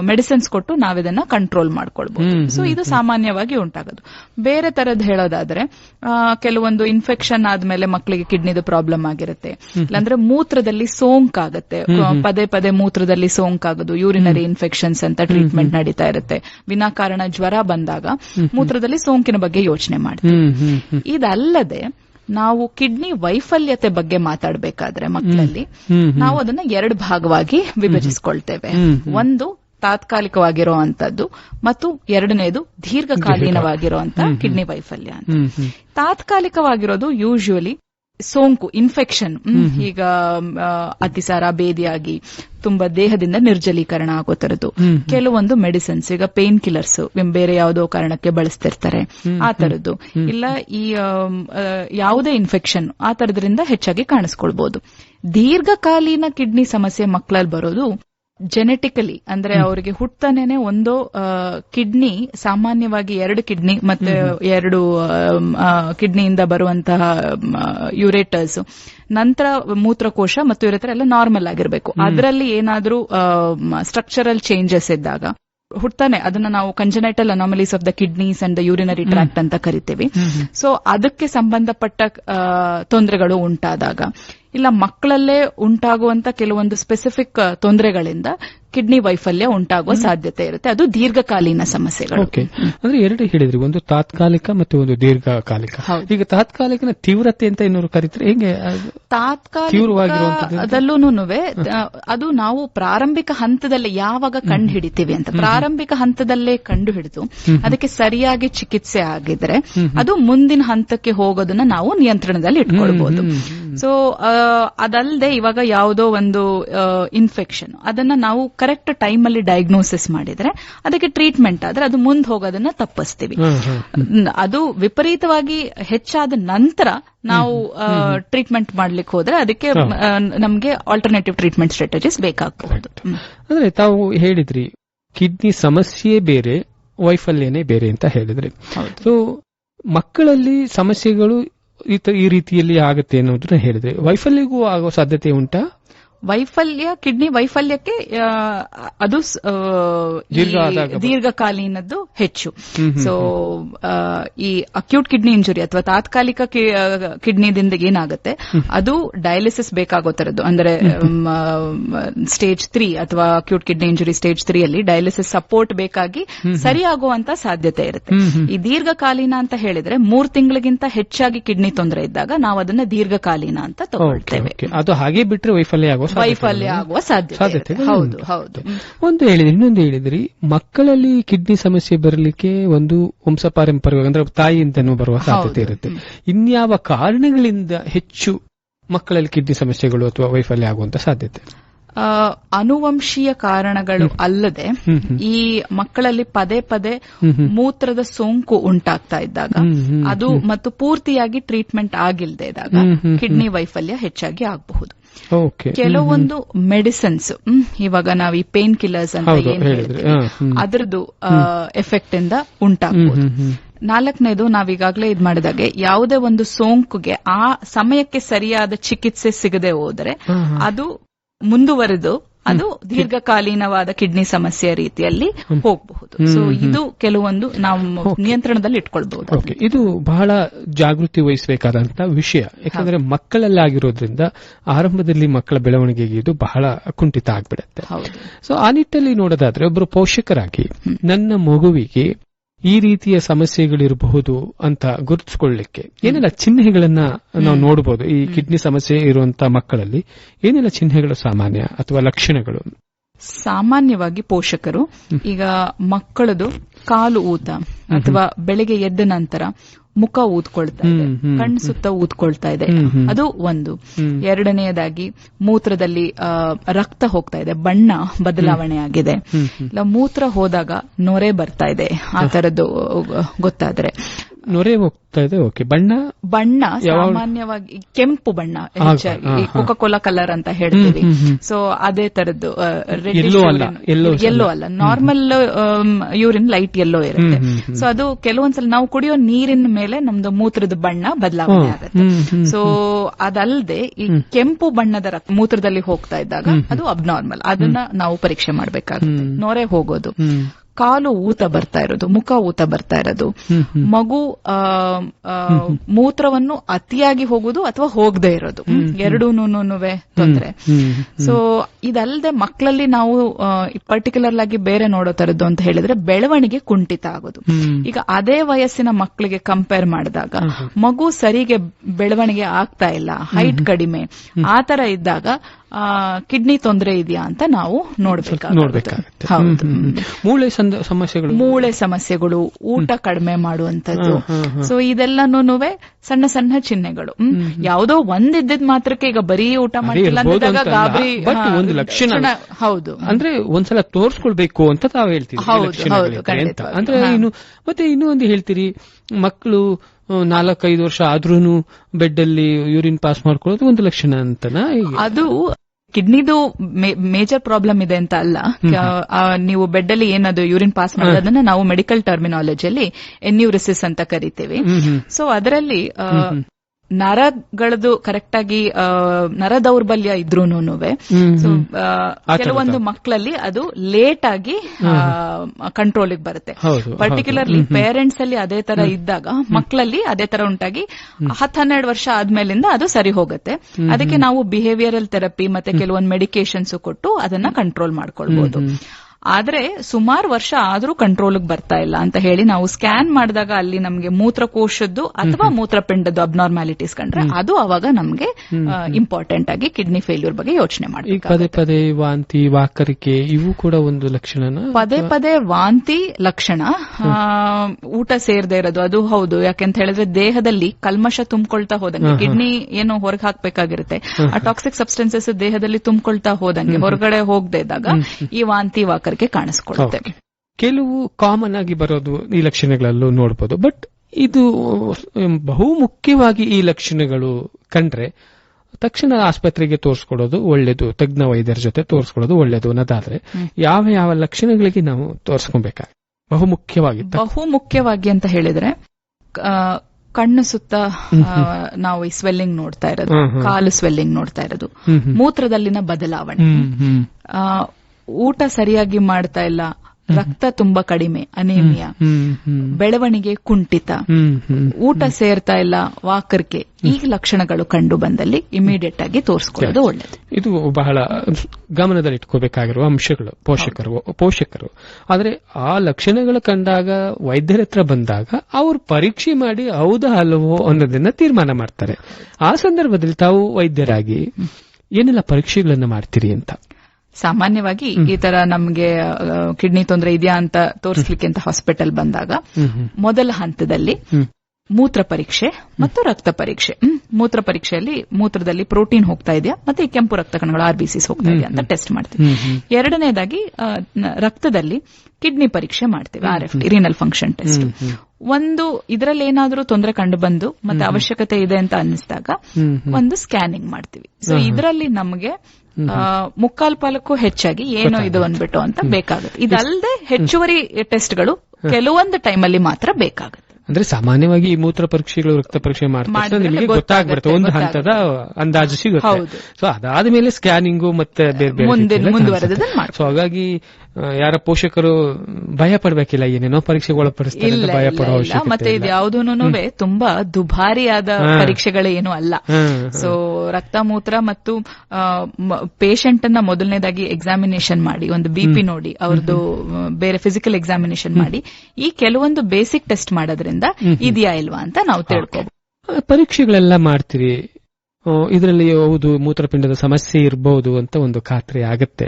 B: ಮೆಡಿಸಿನ್ಸ್ ಕೊಟ್ಟು ನಾವಿದನ್ನ ಕಂಟ್ರೋಲ್ ಮಾಡ್ಕೊಳ್ಬಹುದು ಸೊ ಇದು ಸಾಮಾನ್ಯವಾಗಿ ಉಂಟಾಗೋದು. ಬೇರೆ ತರದ್ ಹೇಳೋದಾದ್ರೆ ಕೆಲವೊಂದು ಇನ್ಫೆಕ್ಷನ್ ಆದ್ಮೇಲೆ ಮಕ್ಕಳಿಗೆ ಕಿಡ್ನಿದು ಪ್ರಾಬ್ಲಮ್ ಆಗಿರುತ್ತೆ. ಇಲ್ಲಾಂದ್ರೆ ಮೂತ್ರದಲ್ಲಿ ಸೋಂಕಾಗತ್ತೆ. ಪದೇ ಪದೇ ಮೂತ್ರದಲ್ಲಿ ಸೋಂಕಾಗೋದು ಯೂರಿನರಿ ಇನ್ಫೆಕ್ಷನ್ಸ್ ಅಂತ ಟ್ರೀಟ್ಮೆಂಟ್ ನಡೀತಾ ಇರುತ್ತೆ. ವಿನಾಕಾರಣ ಜ್ವರ ಬಂದಾಗ ಮೂತ್ರದಲ್ಲಿ ಸೋಂಕಿನ ಬಗ್ಗೆ ಯೋಚನೆ ಮಾಡ್ತೀವಿ. ಇದಲ್ಲದೆ ನಾವು ಕಿಡ್ನಿ ವೈಫಲ್ಯತೆ ಬಗ್ಗೆ ಮಾತಾಡಬೇಕಾದ್ರೆ ಮಕ್ಕಳಲ್ಲಿ. ನಾವು ಅದನ್ನ ಎರಡು ಭಾಗವಾಗಿ ವಿಭಜಿಸಿಕೊಳ್ತೇವೆ. ಒಂದು ತಾತ್ಕಾಲಿಕವಾಗಿರುವಂತದ್ದು ಮತ್ತು ಎರಡನೇದು ದೀರ್ಘಕಾಲೀನವಾಗಿರುವಂತಹ ಕಿಡ್ನಿ ವೈಫಲ್ಯ ಅಂತ. ತಾತ್ಕಾಲಿಕವಾಗಿರೋದು ಯೂಶುವಲಿ ಸೋಂಕು ಇನ್ಫೆಕ್ಷನ್ ಈಗ ಅತಿಸಾರ ಬೇದಿಯಾಗಿ ತುಂಬಾ ದೇಹದಿಂದ ನಿರ್ಜಲೀಕರಣ ಆಗೋ ತರದ್ದು. ಕೆಲವೊಂದು ಮೆಡಿಸಿನ್ಸ್ ಈಗ ಪೇನ್ ಕಿಲ್ಲರ್ಸ್ ಬೇರೆ ಯಾವುದೋ ಕಾರಣಕ್ಕೆ ಬಳಸ್ತಿರ್ತಾರೆ. ಆ ತರದ್ದು. ಇಲ್ಲ ಈ ಯಾವುದೇ ಇನ್ಫೆಕ್ಷನ್ ಆ ತರದ್ರಿಂದ ಹೆಚ್ಚಾಗಿ ಕಾಣಿಸ್ಕೊಳ್ಬಹುದು ದೀರ್ಘಕಾಲೀನ ಕಿಡ್ನಿ ಸಮಸ್ಯೆ ಮಕ್ಕಳಲ್ಲಿ ಬರೋದು ಜೆನೆಟಿಕಲಿ ಅಂದ್ರೆ ಅವರಿಗೆ ಹುಟ್ಟತಾನೇನೆ ಒಂದು ಕಿಡ್ನಿ ಸಾಮಾನ್ಯವಾಗಿ ಎರಡು ಕಿಡ್ನಿ ಮತ್ತೆ ಎರಡು ಕಿಡ್ನಿಯಿಂದ ಬರುವಂತಹ ಯುರೇಟರ್ಸ್ ನಂತರ ಮೂತ್ರಕೋಶ ಮತ್ತು ಯುರೇಟರ್ ಎಲ್ಲ ನಾರ್ಮಲ್ ಆಗಿರಬೇಕು. ಅದರಲ್ಲಿ ಏನಾದರೂ ಸ್ಟ್ರಕ್ಚರಲ್ ಚೇಂಜಸ್ ಇದ್ದಾಗ ಹುಟ್ತಾನೆ ಅದನ್ನ ನಾವು congenital anomalies of the kidneys and the urinary tract ಅಂತ ಕರಿತೀವಿ. ಸೊ ಅದಕ್ಕೆ ಸಂಬಂಧಪಟ್ಟ ತೊಂದರೆಗಳು ಉಂಟಾದಾಗ ಇಲ್ಲ ಮಕ್ಕಳಲ್ಲೇ ಉಂಟಾಗುವಂತ ಕೆಲವೊಂದು ಸ್ಪೆಸಿಫಿಕ್ ತೊಂದರೆಗಳಿಂದ ಕಿಡ್ನಿ ವೈಫಲ್ಯ ಉಂಟಾಗುವ ಸಾಧ್ಯತೆ ಇರುತ್ತೆ. ಅದು ದೀರ್ಘಕಾಲೀನ ಸಮಸ್ಯೆಗಳು.
A: ಅಂದ್ರೆ ಎರಡು ಹೇಳಿದ್ರಿ ಒಂದು ತಾತ್ಕಾಲಿಕ ಮತ್ತು ಒಂದು ದೀರ್ಘಕಾಲಿಕ. ಈಗ ತಾತ್ಕಾಲಿಕನ ತೀವ್ರತೆ ಅಂತ ಏನಾದ್ರು ಕರಿತಾರೆ ಹೇಗೆ ಅದು? ತೀವ್ರವಾಗಿರುವಂತದ್ದು?
B: ತಾತ್ಕಾಲಿಕದಲ್ಲೂ ಅದು ನಾವು ಪ್ರಾರಂಭಿಕ ಹಂತದಲ್ಲಿ ಯಾವಾಗ ಕಂಡು ಹಿಡಿತೀವಿ ಅಂತ. ಪ್ರಾರಂಭಿಕ ಹಂತದಲ್ಲೇ ಕಂಡು ಹಿಡಿದು ಅದಕ್ಕೆ ಸರಿಯಾಗಿ ಚಿಕಿತ್ಸೆ ಆಗಿದ್ರೆ ಅದು ಮುಂದಿನ ಹಂತಕ್ಕೆ ಹೋಗೋದನ್ನ ನಾವು ನಿಯಂತ್ರಣದಲ್ಲಿ ಇಟ್ಕೊಳ್ಬಹುದು ಸೊ ಅದಲ್ಲದೆ ಇವಾಗ ಯಾವುದೋ ಒಂದು ಇನ್ಫೆಕ್ಷನ್ ಅದನ್ನ ನಾವು ಕರೆಕ್ಟ್ ಟೈಮ್ ಅಲ್ಲಿ ಡಯಾಗ್ನೋಸಿಸ್ ಮಾಡಿದ್ರೆ ಅದಕ್ಕೆ ಟ್ರೀಟ್ಮೆಂಟ್ ಆದ್ರೆ ಅದು ಮುಂದೆ ಹೋಗೋದನ್ನ ತಪ್ಪಿಸ್ತೀವಿ. ಅದು ವಿಪರೀತವಾಗಿ ಹೆಚ್ಚಾದ ನಂತರ ನಾವು ಟ್ರೀಟ್ಮೆಂಟ್ ಮಾಡ್ಲಿಕ್ಕೆ ಹೋದ್ರೆ ಅದಕ್ಕೆ ನಮಗೆ ಆಲ್ಟರ್ನೇಟಿವ್ ಟ್ರೀಟ್ಮೆಂಟ್ ಸ್ಟ್ರಾಟಜೀಸ್ ಬೇಕಾಗಬಹುದು.
A: ಅಂದ್ರೆ ತಾವು ಹೇಳಿದ್ರಿ ಕಿಡ್ನಿ ಸಮಸ್ಯೆ ಬೇರೆ ವೈಫಲ್ಯನೇ ಬೇರೆ ಅಂತ ಹೇಳಿದ್ರಿ. ಸೊ ಮಕ್ಕಳಲ್ಲಿ ಸಮಸ್ಯೆಗಳು ಈ ರೀತಿಯಲ್ಲಿ ಆಗುತ್ತೆ ಅನ್ನೋದನ್ನ ಹೇಳಿದ್ರೆ. ವೈಫಲ್ಯಗೂ ಆಗೋ ಸಾಧ್ಯತೆ ಉಂಟಾ?
B: ವೈಫಲ್ಯ ಕಿಡ್ನಿ ವೈಫಲ್ಯಕ್ಕೆ ಅದು ದೀರ್ಘಕಾಲೀನದ್ದು ಹೆಚ್ಚು. ಸೊ ಈ ಅಕ್ಯೂಟ್ ಕಿಡ್ನಿ ಇಂಜುರಿ ಅಥವಾ ತಾತ್ಕಾಲಿಕ ಕಿಡ್ನಿದಿಂದ ಏನಾಗುತ್ತೆ ಅದು ಡಯಾಲಿಸಿಸ್ ಬೇಕಾಗೋ ತರದ್ದು. ಅಂದ್ರೆ ಸ್ಟೇಜ್ ತ್ರೀ ಅಥವಾ acute kidney injury stage three ಅಲ್ಲಿ ಡಯಾಲಿಸಿಸ್ ಸಪೋರ್ಟ್ ಬೇಕಾಗಿ ಸರಿಯಾಗುವಂತ ಸಾಧ್ಯತೆ ಇರುತ್ತೆ. ಈ ದೀರ್ಘಕಾಲೀನ ಅಂತ ಹೇಳಿದ್ರೆ ಮೂರ್ ತಿಂಗಳಿಗಿಂತ ಹೆಚ್ಚಾಗಿ ಕಿಡ್ನಿ ತೊಂದರೆ ಇದ್ದಾಗ ನಾವು ಅದನ್ನ ದೀರ್ಘಕಾಲೀನ ಅಂತ ತಗೊಳ್ತೇವೆ.
A: ಅದು ಹಾಗೆ ಬಿಟ್ಟರೆ ವೈಫಲ್ಯ ಆಗೋ
B: ವೈಫಲ್ಯ ಆಗುವ ಸಾಧ್ಯತೆ. ಹೌದು ಹೌದು.
A: ಒಂದು ಹೇಳಿದ್ರೆ ಇನ್ನೊಂದು ಹೇಳಿದ್ರಿ ಮಕ್ಕಳಲ್ಲಿ ಕಿಡ್ನಿ ಸಮಸ್ಯೆ ಬರಲಿಕ್ಕೆ ಒಂದು ವಂಶ ಪಾರಂಪರ್ಯ ಅಂದ್ರೆ ತಾಯಿಯಿಂದನೂ ಬರುವ ಸಾಧ್ಯತೆ ಇರುತ್ತೆ. ಇನ್ಯಾವ ಕಾರಣಗಳಿಂದ ಹೆಚ್ಚು ಮಕ್ಕಳಲ್ಲಿ ಕಿಡ್ನಿ ಸಮಸ್ಯೆಗಳು ಅಥವಾ ವೈಫಲ್ಯ ಆಗುವಂತ ಸಾಧ್ಯತೆ?
B: ಅನುವಂಶೀಯ ಕಾರಣಗಳು ಅಲ್ಲದೆ. ಈ ಮಕ್ಕಳಲ್ಲಿ ಪದೇ ಪದೇ. ಮೂತ್ರದ ಸೋಂಕು ಉಂಟಾಗ್ತಾ ಇದ್ದಾಗ ಅದು ಮತ್ತು ಪೂರ್ತಿಯಾಗಿ ಟ್ರೀಟ್ಮೆಂಟ್ ಆಗಿಲ್ಲದೆ ಇದ್ದಾಗ ಕಿಡ್ನಿ ವೈಫಲ್ಯ ಹೆಚ್ಚಾಗಿ ಆಗಬಹುದು. ಕೆಲವೊಂದು ಮೆಡಿಸಿನ್ಸ್ ಇವಾಗ ನಾವು ಈ ಪೇನ್ ಕಿಲ್ಲರ್ಸ್ ಅಂತ ಏನ್
A: ಹೇಳಿದ್ರಿ.
B: ಹೇಳ್ತೀವಿ ಅದರದ್ದು ಎಫೆಕ್ಟ್ ಇಂದ
A: ಹ್ಮ್.
B: ನಾಲ್ಕನೇದು ನಾವೀಗಾಗಲೇ ಇದ್ ಮಾಡಿದಾಗೆ ಯಾವುದೇ ಒಂದು ಸೋಂಕುಗೆ ಆ ಸಮಯಕ್ಕೆ ಸರಿಯಾದ ಚಿಕಿತ್ಸೆ ಸಿಗದೆ ಹೋದರೆ. ಅದು ಮುಂದುವರೆದು ಅದು ದೀರ್ಘಕಾಲೀನವಾದ ಕಿಡ್ನಿ ಸಮಸ್ಯೆ ರೀತಿಯಲ್ಲಿ ಹೋಗಬಹುದು. ಸೊ ಇದು ಕೆಲವೊಂದು ನಾವು ನಿಯಂತ್ರಣದಲ್ಲಿ ಇಟ್ಕೊಳ್ಬಹುದು.
A: ಇದು ಬಹಳ ಜಾಗೃತಿ ವಹಿಸಬೇಕಾದಂತಹ ವಿಷಯ. ಯಾಕಂದ್ರೆ ಮಕ್ಕಳಲ್ಲಿ ಆಗಿರೋದ್ರಿಂದ ಆರಂಭದಲ್ಲಿ ಮಕ್ಕಳ ಬೆಳವಣಿಗೆಗೆ ಇದು ಬಹಳ ಕುಂಠಿತ ಆಗ್ಬಿಡುತ್ತೆ. ಸೊ ಆ ನಿಟ್ಟಲ್ಲಿ ನೋಡೋದಾದ್ರೆ ಒಬ್ಬರು ಪೋಷಕರಾಗಿ ನನ್ನ ಮಗುವಿಗೆ ಈ ರೀತಿಯ ಸಮಸ್ಯೆಗಳಿರಬಹುದು ಅಂತ ಗುರುತಿಸಿಕೊಳ್ಳಿಕ್ಕೆ ಏನೆಲ್ಲ ಚಿಹ್ನೆಗಳನ್ನ ನಾವು ನೋಡಬಹುದು ಈ ಕಿಡ್ನಿ ಸಮಸ್ಯೆ ಇರುವಂತಹ ಮಕ್ಕಳಲ್ಲಿ ಏನೆಲ್ಲ ಚಿಹ್ನೆಗಳು ಸಾಮಾನ್ಯ ಅಥವಾ ಲಕ್ಷಣಗಳು?
B: ಸಾಮಾನ್ಯವಾಗಿ ಪೋಷಕರು. ಈಗ ಮಕ್ಕಳದು ಕಾಲು ಊತ ಅಥವಾ ಬೆಳಿಗ್ಗೆ ಎದ್ದ ನಂತರ ಮುಖ ಊದ್ಕೊಳ್ತಾ ಇದೆ ಕಣ್ಣು ಸುತ್ತ ಊದ್ಕೊಳ್ತಾ ಇದೆ. ಅದು ಒಂದು. ಎರಡನೆಯದಾಗಿ ಮೂತ್ರದಲ್ಲಿ ರಕ್ತ ಹೋಗ್ತಾ ಇದೆ ಬಣ್ಣ ಬದಲಾವಣೆ ಆಗಿದೆ. ಇಲ್ಲ ಮೂತ್ರ ಹೋದಾಗ ನೊರೆ ಬರ್ತಾ ಇದೆ ಆ ತರದ್ದು ಗೊತ್ತಾದ್ರೆ.
A: ನೊರೆ ಹೋಗ್ತಾ ಇದೆ ಓಕೆ. ಬಣ್ಣ?
B: ಬಣ್ಣ ಸಾಮಾನ್ಯವಾಗಿ ಕೆಂಪು ಬಣ್ಣ ಹೆಚ್ಚಾಗಿ. ಕೋಕಾ ಕೋಲಾ ಕಲರ್ ಅಂತ ಹೇಳ್ತೀವಿ. ಸೊ ಅದೇ ತರದ್ದು
A: ಯೆಲ್ಲೋ ಅಲ್ಲ,
B: ಎಲ್ಲೋ
A: ಅಲ್ಲ.
B: ನಾರ್ಮಲ್ ಯೂರಿನ್ ಲೈಟ್ ಎಲ್ಲೋ ಇರುತ್ತೆ. ಸೊ ಅದು ಕೆಲವೊಂದ್ಸಲ ನಾವು ಕುಡಿಯೋ ನೀರಿನ ಮೇಲೆ ನಮ್ದು ಮೂತ್ರದ ಬಣ್ಣ ಬದಲಾವಣೆ ಆಗುತ್ತೆ. ಸೊ ಅದಲ್ಲದೆ ಈ ಕೆಂಪು ಬಣ್ಣದ ರಕ್ತ ಮೂತ್ರದಲ್ಲಿ ಹೋಗ್ತಾ ಇದ್ದಾಗ ಅದು ಅಬ್ನಾರ್ಮಲ್ ಅದನ್ನ ನಾವು ಪರೀಕ್ಷೆ ಮಾಡಬೇಕಾಗುತ್ತೆ. ನೊರೆ ಹೋಗೋದು. ಕಾಲು ಊತ ಬರ್ತಾ ಇರೋದು ಮುಖ ಊತ ಬರ್ತಾ ಇರೋದು. ಮಗು ಮೂತ್ರವನ್ನು ಅತಿಯಾಗಿ ಹೋಗುದು ಅಥವಾ ಹೋಗದೆ ಇರೋದು. ಎರಡೂ ತೊಂದ್ರೆ. ಸೊ ಇದಲ್ಲದೆ ಮಕ್ಕಳಲ್ಲಿ ನಾವು ಪರ್ಟಿಕ್ಯುಲರ್ ಆಗಿ ಬೇರೆ ನೋಡೋ ತರದ್ದು ಅಂತ ಹೇಳಿದ್ರೆ ಬೆಳವಣಿಗೆ ಕುಂಠಿತ ಆಗೋದು. ಈಗ ಅದೇ ವಯಸ್ಸಿನ ಮಕ್ಕಳಿಗೆ ಕಂಪೇರ್ ಮಾಡಿದಾಗ ಮಗು ಸರಿಗೆ ಬೆಳವಣಿಗೆ ಆಗ್ತಾ ಇಲ್ಲ ಹೈಟ್ ಕಡಿಮೆ. ಆ ತರ ಇದ್ದಾಗ ಕಿಡ್ನಿ ತೊಂದರೆ ಇದೆಯಾ ಅಂತ ನಾವು ನೋಡ್ಬೇಕಾಗುತ್ತೆ. ಹೌದು.
A: ಮೂಳೆ ಸಮಸ್ಯೆಗಳು.
B: ಮೂಳೆ ಸಮಸ್ಯೆಗಳು ಊಟ ಕಡಿಮೆ ಮಾಡುವಂತದ್ದು. ಸೊ ಇದೆಲ್ಲನೂ ಸಣ್ಣ ಸಣ್ಣ ಚಿಹ್ನೆಗಳು. ಯಾವುದೋ ಒಂದಿದ್ದ ಮಾತ್ರಕ್ಕೆ ಈಗ ಬರೀ ಊಟ
A: ಮಾಡಿಲ್ಲ
B: ಗಾಬರಿ
A: ಒಂದು ಲಕ್ಷಣ.
B: ಹೌದು.
A: ಅಂದ್ರೆ ಒಂದ್ಸಲ ತೋರ್ಸ್ಕೊಳ್ಬೇಕು ಅಂತ ತಾವ್ ಹೇಳ್ತೀವಿ.
B: ಹೌದು,
A: ಅಂತ. ಅಂದ್ರೆ ಇನ್ನು ಮತ್ತೆ ಇನ್ನೂ ಒಂದು ಹೇಳ್ತೀರಿ. ಮಕ್ಕಳು ನಾಲ್ಕೈದು ವರ್ಷ ಆದ್ರೂನು ಬೆಡ್ ಅಲ್ಲಿ ಯೂರಿನ್ ಪಾಸ್ ಮಾಡ್ಕೊಳ್ಳೋದು ಒಂದು ಲಕ್ಷಣ ಅಂತನಾ?
B: ಅದು ಕಿಡ್ನಿದು ಮೇಜರ್ ಪ್ರಾಬ್ಲಮ್ ಇದೆ ಅಂತ ಅಲ್ಲ. ನೀವು ಬೆಡ್ ಅಲ್ಲಿ ಏನದು ಯೂರಿನ್ ಪಾಸ್ ಮಾಡೋದನ್ನ ನಾವು ಮೆಡಿಕಲ್ ಟರ್ಮಿನಾಲಜಿಯಲ್ಲಿ ಎನ್ಯೂರಿಸಿಸ್ ಅಂತ ಕರಿತೀವಿ. ಸೊ ಅದರಲ್ಲಿ ನರಗಳದು ಕರೆಕ್ಟ್ ಆಗಿ ನರ ದೌರ್ಬಲ್ಯ
A: ಇದ್ರೂನು
B: ಸೊ ಕೆಲವೊಂದು. ಮಕ್ಕಳಲ್ಲಿ ಅದು ಲೇಟ್ ಆಗಿ ಕಂಟ್ರೋಲ್ ಬರುತ್ತೆ. ಪರ್ಟಿಕ್ಯುಲರ್ಲಿ ಪೇರೆಂಟ್ಸ್ ಅಲ್ಲಿ ಅದೇ ತರ ಇದ್ದಾಗ ಮಕ್ಕಳಲ್ಲಿ ಅದೇ ತರ ಉಂಟಾಗಿ ಹತ್ತು ಹನ್ನೆರಡು ವರ್ಷ ಆದ್ಮೇಲಿಂದ ಅದು ಸರಿ ಹೋಗುತ್ತೆ. ಅದಕ್ಕೆ ನಾವು ಬಿಹೇವಿಯರಲ್ ಥೆರಪಿ ಮತ್ತೆ ಕೆಲವೊಂದು ಮೆಡಿಕೇಶನ್ಸ್ ಕೊಟ್ಟು ಅದನ್ನ ಕಂಟ್ರೋಲ್ ಮಾಡ್ಕೊಳ್ಬಹುದು ಆದ್ರೆ ಸುಮಾರು ವರ್ಷ ಆದರೂ ಕಂಟ್ರೋಲ್ಗೆ ಬರ್ತಾ ಇಲ್ಲ ಅಂತ ಹೇಳಿ ನಾವು ಸ್ಕ್ಯಾನ್ ಮಾಡಿದಾಗ ಅಲ್ಲಿ ನಮಗೆ ಮೂತ್ರಕೋಶದ್ದು ಅಥವಾ ಮೂತ್ರಪಿಂಡದ್ದು ಅಬ್ನಾರ್ಮ್ಯಾಲಿಟೀಸ್ ಕಂಡ್ರೆ ಅದು ಅವಾಗ ನಮಗೆ ಇಂಪಾರ್ಟೆಂಟ್ ಆಗಿ ಕಿಡ್ನಿ ಫೇಲ್ಯೂರ್ ಬಗ್ಗೆ ಯೋಚನೆ
A: ಮಾಡಿ
B: ಮಾಡಬೇಕು
A: ಪದೇ ಪದೇ ವಾಂತಿ ವಾಕರಿಕೆ ಇವು ಕೂಡ ಒಂದು ಲಕ್ಷಣ
B: ಪದೇ ಪದೇ ವಾಂತಿ ಲಕ್ಷಣ. ಊಟ ಸೇರದೆ ಇರೋದು ಅದು ಹೌದು. ಯಾಕೆಂತ ಹೇಳಿದ್ರೆ ದೇಹದಲ್ಲಿ ಕಲ್ಮಶ ತುಂಬಿಕೊಳ್ತಾ ಹೋದಂಗೆ ಕಿಡ್ನಿ ಏನೋ ಹೊರಗೆ ಹಾಕ್ಬೇಕಾಗಿರುತ್ತೆ. ಆ ಟಾಕ್ಸಿಕ್ ಸಬ್ಸ್ಟೆನ್ಸಸ್ ದೇಹದಲ್ಲಿ ತುಂಬಿಕೊಳ್ತಾ ಹೋದಂಗೆ ಹೊರಗಡೆ ಹೋಗದೆ ಇದ್ದಾಗ ಈ ವಾಂತಿ ವಾಕರಿಕೆ ಕಾಣಿಸ್ಕೊಳ್ಳುತ್ತೆ.
A: Okay. ಕೆಲವು ಕಾಮನ್ ಆಗಿ ಬರೋದು ಈ ಲಕ್ಷಣಗಳಲ್ಲೂ ನೋಡಬಹುದು ಬಟ್ ಇದು ಬಹು ಮುಖ್ಯವಾಗಿ ಈ ಲಕ್ಷಣಗಳು ಕಂಡ್ರೆ ತಕ್ಷಣ ಆಸ್ಪತ್ರೆಗೆ ತೋರಿಸ್ಕೊಡೋದು ಒಳ್ಳೇದು ತಜ್ಞ ವೈದ್ಯರ ಜೊತೆ ತೋರಿಸ್ಕೊಡೋದು ಒಳ್ಳೇದು ಅನ್ನೋದಾದ್ರೆ ಯಾವ ಯಾವ ಲಕ್ಷಣಗಳಿಗೆ ನಾವು ತೋರಿಸ್ಕೊಬೇಕಾಗ ಬಹು ಮುಖ್ಯವಾಗಿ
B: ಬಹು ಮುಖ್ಯವಾಗಿ ಅಂತ ಹೇಳಿದ್ರೆ ಕಣ್ಣು ಸುತ್ತ ನಾವು ಈ ಸ್ವೆಲ್ಲಿಂಗ್ ನೋಡ್ತಾ ಇರೋದು. ಕಾಲು ಸ್ವೆಲ್ಲಿಂಗ್ ನೋಡ್ತಾ ಇರೋದು. ಮೂತ್ರದಲ್ಲಿನ ಬದಲಾವಣೆ. ಊಟ ಸರಿಯಾಗಿ ಮಾಡ್ತಾ ಇಲ್ಲ. ರಕ್ತ ತುಂಬಾ ಕಡಿಮೆ ಅನೇಮಿಯಾ. ಬೆಳವಣಿಗೆ ಕುಂಠಿತ. ಊಟ ಸೇರ್ತಾ ಇಲ್ಲ ವಾಕರ್ಕೆ ಈ ಲಕ್ಷಣಗಳು ಕಂಡು ಬಂದಲ್ಲಿ ಇಮಿಡಿಯೇಟ್ ಆಗಿ ತೋರಿಸ್ಕೊಳ್ಳೋದು ಒಳ್ಳೇದು.
A: ಇದು ಬಹಳ ಗಮನದಲ್ಲಿ ಇಟ್ಕೋಬೇಕಾಗಿರುವ ಅಂಶಗಳು ಪೋಷಕರು ಪೋಷಕರು. ಆದ್ರೆ ಆ ಲಕ್ಷಣಗಳು ಕಂಡಾಗ ವೈದ್ಯರ ಹತ್ರ ಬಂದಾಗ ಅವರು ಪರೀಕ್ಷೆ ಮಾಡಿ ಹೌದ ಅಲ್ಲವೋ ಅನ್ನೋದನ್ನ ತೀರ್ಮಾನ ಮಾಡ್ತಾರೆ. ಆ ಸಂದರ್ಭದಲ್ಲಿ ತಾವು ವೈದ್ಯರಾಗಿ ಏನೆಲ್ಲ ಪರೀಕ್ಷೆಗಳನ್ನು ಮಾಡ್ತೀರಿ ಅಂತ?
B: ಸಾಮಾನ್ಯವಾಗಿ ಈ ತರ ನಮ್ಗೆ ಕಿಡ್ನಿ ತೊಂದರೆ ಇದೆಯಾ ಅಂತ ತೋರಿಸ್ಲಿಕ್ಕೆ ಅಂತ ಹಾಸ್ಪಿಟಲ್ ಬಂದಾಗ. ಮೊದಲ ಹಂತದಲ್ಲಿ ಮೂತ್ರ ಪರೀಕ್ಷೆ ಮತ್ತು ರಕ್ತ ಪರೀಕ್ಷೆ. ಮೂತ್ರ ಪರೀಕ್ಷೆಯಲ್ಲಿ ಮೂತ್ರದಲ್ಲಿ ಪ್ರೋಟೀನ್ ಹೋಗ್ತಾ ಇದೆಯಾ ಮತ್ತೆ ಕೆಂಪು ರಕ್ತ ಕಣಗಳು ಆರ್ಬಿಸಿಸ್ ಹೋಗ್ತಾ ಇದೆಯಾ ಅಂತ ಟೆಸ್ಟ್ ಮಾಡ್ತೀವಿ. ಎರಡನೇದಾಗಿ ರಕ್ತದಲ್ಲಿ ಕಿಡ್ನಿ ಪರೀಕ್ಷೆ ಮಾಡ್ತೀವಿ R F T renal function test ಒಂದು ಇದರಲ್ಲಿ ಏನಾದರೂ ತೊಂದರೆ ಕಂಡು ಬಂದು ಮತ್ತೆ ಅವಶ್ಯಕತೆ ಇದೆ ಅಂತ ಅನ್ನಿಸಿದಾಗ ಒಂದು ಸ್ಕ್ಯಾನಿಂಗ್ ಮಾಡ್ತೀವಿ. ಸೊ ಇದರಲ್ಲಿ ನಮಗೆ ಮುಕ್ಕಾಲ್ ಪಾಲಕ್ಕೂ ಹೆಚ್ಚಾಗಿ ಏನು ಇದು ಅಂದ್ಬಿಟ್ಟು ಅಂತ ಬೇಕಾಗುತ್ತೆ. ಇದಲ್ಲದೆ ಹೆಚ್ಚುವರಿ ಟೆಸ್ಟ್ಗಳು ಕೆಲವೊಂದು ಟೈಮಲ್ಲಿ ಮಾತ್ರ ಬೇಕಾಗುತ್ತೆ.
A: ಅಂದ್ರೆ ಸಾಮಾನ್ಯವಾಗಿ ಈ ಮೂತ್ರ ಪರೀಕ್ಷೆಗಳು ರಕ್ತ ಪರೀಕ್ಷೆ ಮಾಡ್ತಾರೆ ನಿಮಗೆ ಗೊತ್ತಾಗ್ಬಿಡುತ್ತೆ ಒಂದು ಹಂತದ ಅಂದಾಜು ಸಿಗುತ್ತೆ. ಸೊ ಅದಾದ ಮೇಲೆ ಸ್ಕ್ಯಾನಿಂಗ್ ಮತ್ತೆ ಬೇರೆ ಬೇರೆ. ಸೊ ಹಾಗಾಗಿ ಯಾರ ಪೋಷಕರು ಭಯ ಪಡ್ಬೇಕಿಲ್ಲ ಏನೇನೋ ಪರೀಕ್ಷೆಗೆ ಒಳಪಡಿಸ್ತಾರೆ ಭಯ ಪಡೋ
B: ಮತ್ತೆ ಇದು. ಯಾವುದೂನು ತುಂಬಾ ದುಬಾರಿಯಾದ. ಪರೀಕ್ಷೆಗಳೇನು ಅಲ್ಲ. ಸೊ ರಕ್ತ ಮೂತ್ರ ಮತ್ತು ಪೇಷಂಟ್ ಅನ್ನ ಮೊದಲನೇದಾಗಿ ಎಕ್ಸಾಮಿನೇಷನ್ ಮಾಡಿ ಒಂದು ಬಿಪಿ ನೋಡಿ ಅವ್ರದ್ದು ಬೇರೆ ಫಿಸಿಕಲ್ ಎಕ್ಸಾಮಿನೇಷನ್ ಮಾಡಿ. ಈ ಕೆಲವೊಂದು ಬೇಸಿಕ್ ಟೆಸ್ಟ್ ಮಾಡೋದ್ರಿಂದ ಇದೆಯಾ ಇಲ್ವಾ ಅಂತ ನಾವು ತಿಳ್ಕೊಬಹುದು
A: ಪರೀಕ್ಷೆಗಳೆಲ್ಲ ಮಾಡ್ತೀವಿ. ಇದರಲ್ಲಿ ಹೌದು ಮೂತ್ರಪಿಂಡದ ಸಮಸ್ಯೆ ಇರಬಹುದು ಅಂತ ಒಂದು ಖಾತ್ರಿ ಆಗುತ್ತೆ.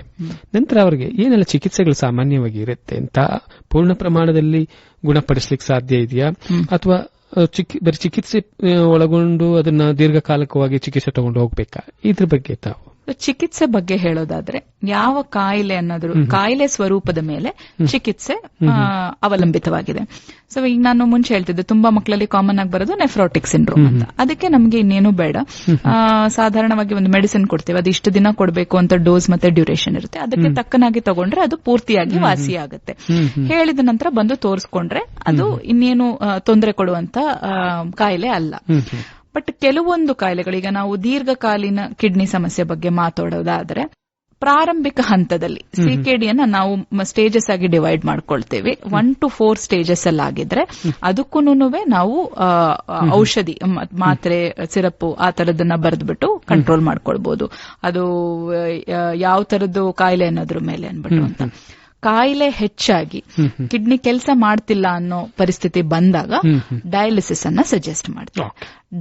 A: ನಂತರ ಅವರಿಗೆ ಏನೆಲ್ಲ ಚಿಕಿತ್ಸೆಗಳು ಸಾಮಾನ್ಯವಾಗಿ ಇರುತ್ತೆ ಅಂತ ಪೂರ್ಣ ಪ್ರಮಾಣದಲ್ಲಿ ಗುಣಪಡಿಸಲಿಕ್ಕೆ ಸಾಧ್ಯ ಇದೆಯಾ? ಅಥವಾ ಚಿಕಿ- ಬರೀ ಚಿಕಿತ್ಸೆ ಒಳಗೊಂಡು ಅದನ್ನ ದೀರ್ಘಕಾಲಕವಾಗಿ ಚಿಕಿತ್ಸೆ ತಗೊಂಡು ಹೋಗ್ಬೇಕಾ? ಇದ್ರ ಬಗ್ಗೆ ತಾವು.
B: ಚಿಕಿತ್ಸೆ ಬಗ್ಗೆ ಹೇಳೋದಾದ್ರೆ ಯಾವ ಕಾಯಿಲೆ ಅನ್ನೋದ್ರ ಕಾಯಿಲೆ ಸ್ವರೂಪದ ಮೇಲೆ ಚಿಕಿತ್ಸೆ ಅವಲಂಬಿತವಾಗಿದೆ. ಸೊ ಈಗ ನಾನು ಮುಂಚೆ ಹೇಳ್ತಿದ್ದೆ ತುಂಬಾ ಮಕ್ಕಳಲ್ಲಿ ಕಾಮನ್ ಆಗಿ ಬರೋದು ನೆಫ್ರೋಟಿಕ್ ಸಿಂಡ್ರೋಮ್ ಅಂತ. ಅದಕ್ಕೆ ನಮ್ಗೆ ಇನ್ನೇನು ಬೇಡ. ಆ, ಸಾಧಾರಣವಾಗಿ ಒಂದು ಮೆಡಿಸಿನ್ ಕೊಡ್ತೇವೆ ಅದು ಇಷ್ಟು ದಿನ ಕೊಡಬೇಕು ಅಂತ ಡೋಸ್ ಮತ್ತೆ ಡ್ಯೂರೇಷನ್ ಇರುತ್ತೆ. ಅದಕ್ಕೆ ತಕ್ಕನಾಗಿ ತಗೊಂಡ್ರೆ ಅದು ಪೂರ್ತಿಯಾಗಿ ವಾಸಿ ಆಗುತ್ತೆ ಹೇಳಿದ ನಂತರ ಬಂದು ತೋರಿಸ್ಕೊಂಡ್ರೆ ಅದು ಇನ್ನೇನು ತೊಂದರೆ ಕೊಡುವಂತ ಕಾಯಿಲೆ ಅಲ್ಲ. ಬಟ್ ಕೆಲವೊಂದು ಕಾಯಿಲೆಗಳು ಈಗ ನಾವು ದೀರ್ಘಕಾಲೀನ ಕಿಡ್ನಿ ಸಮಸ್ಯೆ ಬಗ್ಗೆ ಮಾತಾಡೋದಾದ್ರೆ ಪ್ರಾರಂಭಿಕ ಹಂತದಲ್ಲಿ ಸಿಕೆಡಿಯನ್ನ ನಾವು ಸ್ಟೇಜಸ್ ಆಗಿ ಡಿವೈಡ್ ಮಾಡ್ಕೊಳ್ತೇವೆ. ಒನ್ ಟು ಫೋರ್ ಸ್ಟೇಜಸ್ ಅಲ್ಲಿ ಆಗಿದ್ರೆ ಅದಕ್ಕೂ ನಾವು ಔಷಧಿ ಮಾತ್ರೆ ಸಿರಪ್ ಆ ತರದನ್ನ ಬರೆದ್ಬಿಟ್ಟು ಕಂಟ್ರೋಲ್ ಮಾಡ್ಕೊಳ್ಬಹುದು ಅದು ಯಾವ ತರದ್ದು ಕಾಯಿಲೆ ಅನ್ನೋದ್ರ ಮೇಲೆ ಅನ್ಬಿಟ್ಟು ಅಂತ. ಕಾಯಿಲೆ ಹೆಚ್ಚಾಗಿ ಕಿಡ್ನಿ ಕೆಲಸ ಮಾಡ್ತಿಲ್ಲ ಅನ್ನೋ ಪರಿಸ್ಥಿತಿ ಬಂದಾಗ ಡಯಾಲಿಸಿಸ್ ಅನ್ನ ಸಜೆಸ್ಟ್ ಮಾಡ್ತೀವಿ.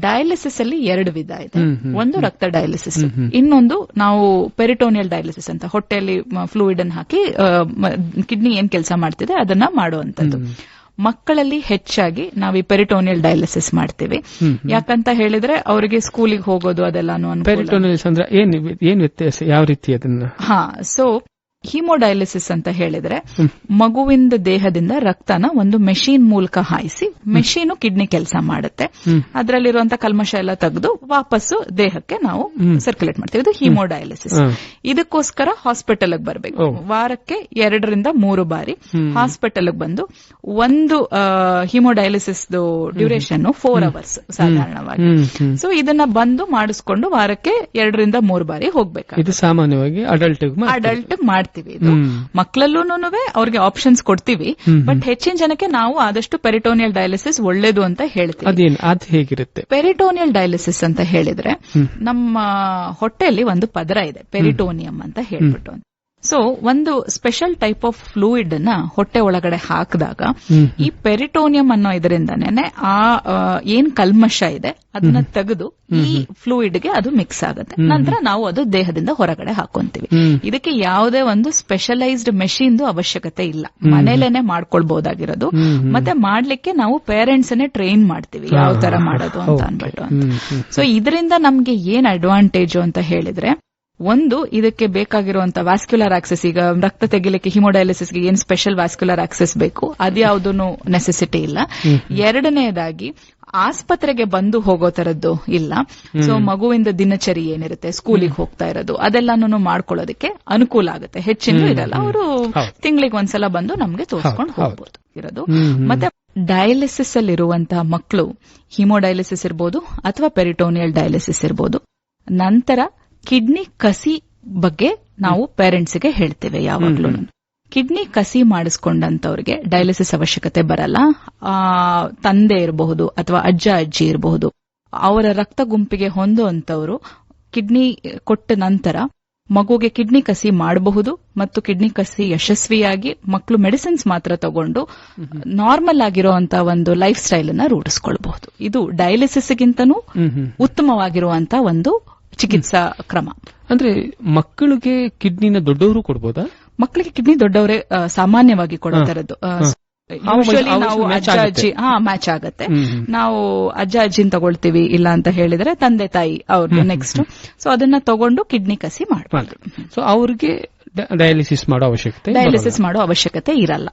B: ಡಯಾಲಿಸಿಸ್ ಅಲ್ಲಿ ಎರಡು ವಿಧ ಇದೆ. ಒಂದು ರಕ್ತ ಡಯಾಲಿಸಿಸ್ ಇನ್ನೊಂದು ನಾವು ಪೆರಿಟೋನಿಯಲ್ ಡಯಾಲಿಸಿಸ್ ಅಂತ ಹೊಟ್ಟೆಯಲ್ಲಿ ಫ್ಲೂಯಿಡ್ ಅನ್ನು ಹಾಕಿ ಕಿಡ್ನಿ ಏನ್ ಕೆಲಸ ಮಾಡ್ತಿದೆ ಅದನ್ನ ಮಾಡುವಂತದ್ದು ಮಕ್ಕಳಲ್ಲಿ ಹೆಚ್ಚಾಗಿ ನಾವು ಈ ಪೆರಿಟೋನಿಯಲ್ ಡಯಾಲಿಸಿಸ್ ಮಾಡ್ತೀವಿ. ಯಾಕಂತ ಹೇಳಿದ್ರೆ ಅವರಿಗೆ ಸ್ಕೂಲಿಗೆ ಹೋಗೋದು ಅದೆಲ್ಲಾನು ಅನುಕೂಲ.
A: ಪೆರಿಟೋನಿಯಲ್ಸ್ ಅಂದ್ರೆ ಏನು ಏನ್ ವ್ಯತ್ಯಾಸ ಯಾವ ರೀತಿ ಅದನ್ನ?
B: ಹಾ ಸೊ ಹಿಮೋಡಯಾಲಿಸಿಸ್ ಅಂತ ಹೇಳಿದ್ರೆ ಮಗುವಿಂದ ದೇಹದಿಂದ ರಕ್ತನ ಒಂದು ಮೆಷಿನ್ ಮೂಲಕ ಹಾಯಿಸಿ ಮೆಷಿನ್ ಕಿಡ್ನಿ ಕೆಲಸ ಮಾಡುತ್ತೆ. ಅದರಲ್ಲಿರುವಂತ ಕಲ್ಮಶ ಎಲ್ಲ ತೆಗೆದು ವಾಪಸ್ಸು ದೇಹಕ್ಕೆ ನಾವು ಸರ್ಕ್ಯುಲೇಟ್ ಮಾಡ್ತೀವಿ. ಇದು ಹಿಮೋಡಯಾಲಿಸಿಸ್. ಇದಕ್ಕೋಸ್ಕರ ಹಾಸ್ಪಿಟಲ್ ಬರಬೇಕು. ವಾರಕ್ಕೆ ಎರಡರಿಂದ ಮೂರು ಬಾರಿ ಹಾಸ್ಪಿಟಲ್ ಬಂದು ಒಂದು ಹಿಮೋಡಯಾಲಿಸಿಸ್ ಡ್ಯೂರೇಷನ್ ಫೋರ್ ಅವರ್ಸ್ ಸಾಧಾರಣವಾಗಿ. ಸೊ ಇದನ್ನ ಬಂದು ಮಾಡಿಸ್ಕೊಂಡು ವಾರಕ್ಕೆ ಎರಡರಿಂದ ಮೂರು ಬಾರಿ ಹೋಗ್ಬೇಕು
A: ಇದು ಸಾಮಾನ್ಯವಾಗಿ ಅಡಲ್ಟ್
B: ಅಡಲ್ಟ್ ಮಾಡ್ತೀವಿ ಇದು. ಮಕ್ಕಳಲ್ಲೂ ಅವ್ರಿಗೆ ಆಪ್ಷನ್ಸ್ ಕೊಡ್ತೀವಿ. ಬಟ್ ಹೆಚ್ಚಿನ ಜನಕ್ಕೆ ನಾವು ಆದಷ್ಟು ಪೆರಿಟೋನಿಯಲ್ ಡಯಾಲಿಸಿಸ್ ಒಳ್ಳೇದು ಅಂತ ಹೇಳ್ತೀವಿ.
A: ಅದು ಹೇಗಿರುತ್ತೆ?
B: ಪೆರಿಟೋನಿಯಲ್ ಡಯಾಲಿಸಿಸ್ ಅಂತ ಹೇಳಿದ್ರೆ ನಮ್ಮ ಹೊಟ್ಟೆಯಲ್ಲಿ ಒಂದು ಪದರ ಇದೆ. ಪೆರಿಟೋನಿಯಂ ಅಂತ ಹೇಳ್ಬಿಟ್ಟು ಸೊ ಒಂದು ಸ್ಪೆಷಲ್ ಟೈಪ್ ಆಫ್ ಫ್ಲೂಯಿಡ್ ಅನ್ನ ಹೊಟ್ಟೆ ಒಳಗಡೆ ಹಾಕಿದಾಗ ಈ ಪೆರಿಟೋನಿಯಂ ಅನ್ನೋ ಇದರಿಂದನೇ ಆ ಏನ್ ಕಲ್ಮಶ ಇದೆ ಅದನ್ನ ತೆಗೆದು ಈ ಫ್ಲೂಯಿಡ್ಗೆ ಅದು ಮಿಕ್ಸ್ ಆಗುತ್ತೆ. ನಂತರ ನಾವು ಅದು ದೇಹದಿಂದ ಹೊರಗಡೆ ಹಾಕೊಂತೀವಿ. ಇದಕ್ಕೆ ಯಾವುದೇ ಒಂದು ಸ್ಪೆಷಲೈಸ್ಡ್ ಮೆಷಿನ್ದು ಅವಶ್ಯಕತೆ ಇಲ್ಲ. ಮನೇಲೇನೆ ಮಾಡ್ಕೊಳ್ಬಹುದಾಗಿರೋದು ಮತ್ತೆ ಮಾಡ್ಲಿಕ್ಕೆ ನಾವು ಪೇರೆಂಟ್ಸ್ ಅನ್ನೇ ಟ್ರೈನ್ ಮಾಡ್ತೀವಿ. ಯಾವ ತರ ಮಾಡೋದು ಅಂತ ಅನ್ಬಿಟ್ಟು ಸೊ ಇದರಿಂದ ನಮ್ಗೆ ಏನ್ ಅಡ್ವಾಂಟೇಜ್ ಅಂತ ಹೇಳಿದ್ರೆ ಒಂದು ಇದಕ್ಕೆ ಬೇಕಾಗಿರುವಂತಹ ವ್ಯಾಸ್ಕ್ಯುಲರ್ ಆಕ್ಸೆಸ್ ಈಗ ರಕ್ತ ತೆಗಿಲಿಕ್ಕೆ ಹಿಮೋಡಯಾಲಿಸಿಸ್ಗೆ ಏನ್ ಸ್ಪೆಷಲ್ ವ್ಯಾಸ್ಕ್ಯುಲರ್ ಆಕ್ಸೆಸ್ ಬೇಕು? ಅದ್ಯಾವುದೂ ನೆಸೆಸಿಟಿ ಇಲ್ಲ. ಎರಡನೇದಾಗಿ ಆಸ್ಪತ್ರೆಗೆ ಬಂದು ಹೋಗೋ ತರದ್ದು ಇಲ್ಲ. ಸೊ ಮಗುವಿಂದ ದಿನಚರಿ ಏನಿರುತ್ತೆ? ಸ್ಕೂಲಿಗೆ ಹೋಗ್ತಾ ಇರೋದು. ಅದೆಲ್ಲಾನು ಮಾಡ್ಕೊಳ್ಳೋದಕ್ಕೆ ಅನುಕೂಲ ಆಗುತ್ತೆ. ಹೆಚ್ಚಿನ ಇರಲ್ಲ. ಅವರು ತಿಂಗಳಿಗೆ ಒಂದ್ಸಲ ಬಂದು ನಮ್ಗೆ ತೋರಿಸ್ಕೊಂಡು ಹೋಗ್ಬೋದು ಇರೋದು. ಮತ್ತೆ ಡಯಾಲಿಸಿಸ್ ಅಲ್ಲಿ ಇರುವಂತಹ ಮಕ್ಕಳು ಹಿಮೋಡಯಾಲಿಸಿಸ್ ಇರ್ಬೋದು ಅಥವಾ ಪೆರಿಟೋನಿಯಲ್ ಡಯಾಲಿಸಿಸ್ ಇರ್ಬೋದು. ನಂತರ ಕಿಡ್ನಿ ಕಸಿ ಬಗ್ಗೆ ನಾವು ಪೇರೆಂಟ್ಸ್ಗೆ ಹೇಳ್ತೇವೆ ಯಾವಾಗ್ಲೂ. ಕಿಡ್ನಿ ಕಸಿ ಮಾಡಿಸ್ಕೊಂಡಂತವ್ರಿಗೆ ಡಯಾಲಿಸಿಸ್ ಅವಶ್ಯಕತೆ ಬರಲ್ಲ. ಆ, ತಂದೆ ಇರಬಹುದು ಅಥವಾ ಅಜ್ಜ ಅಜ್ಜಿ ಇರಬಹುದು. ಅವರ ರಕ್ತ ಗುಂಪಿಗೆ ಹೊಂದುವಂತವರು ಕಿಡ್ನಿ ಕೊಟ್ಟ ನಂತರ ಮಗುಗೆ ಕಿಡ್ನಿ ಕಸಿ ಮಾಡಬಹುದು ಮತ್ತು ಕಿಡ್ನಿ ಕಸಿ ಯಶಸ್ವಿಯಾಗಿ ಮಕ್ಕಳು ಮೆಡಿಸಿನ್ಸ್ ಮಾತ್ರ ತಗೊಂಡು ನಾರ್ಮಲ್ ಆಗಿರುವಂತ ಒಂದು ಲೈಫ್ ಸ್ಟೈಲ್ ಅನ್ನ ರೂಢಿಸ್ಕೊಳ್ಬಹುದು. ಇದು ಡಯಾಲಿಸಿಸ್ಗಿಂತನೂ ಉತ್ತಮವಾಗಿರುವಂತಹ ಒಂದು ಚಿಕಿತ್ಸಾ ಕ್ರಮ.
A: ಅಂದ್ರೆ ಮಕ್ಕಳಿಗೆ ಕಿಡ್ನಿನ ದೊಡ್ಡವರು ಕೊಡ್ಬೋದಾ?
B: ಮಕ್ಕಳಿಗೆ ಕಿಡ್ನಿ ದೊಡ್ಡವರೇ ಸಾಮಾನ್ಯವಾಗಿ ಕೊಡೋ ತರದ್ದು ನಾವು
A: match
B: ಅಜ್ಜ ಅಜ್ಜಿ ಹಾ ಮ್ಯಾಚ್ ಆಗುತ್ತೆ. ನಾವು ಅಜ್ಜ ಅಜ್ಜಿನ ತಗೊಳ್ತೀವಿ ಇಲ್ಲ ಅಂತ ಹೇಳಿದ್ರೆ ತಂದೆ ತಾಯಿ ಅವ್ರದ್ದು ನೆಕ್ಸ್ಟ್ ಸೊ ಅದನ್ನ ತಗೊಂಡು ಕಿಡ್ನಿ ಕಸಿ ಮಾಡಬಹುದು
A: ಸೊ ಅವ್ರಿಗೆ ಡಯಾಲಿಸಿಸ್ ಮಾಡೋ ಅವಶ್ಯಕತೆ
B: ಡಯಾಲಿಸಿಸ್ ಮಾಡೋ ಅವಶ್ಯಕತೆ ಇರಲ್ಲ.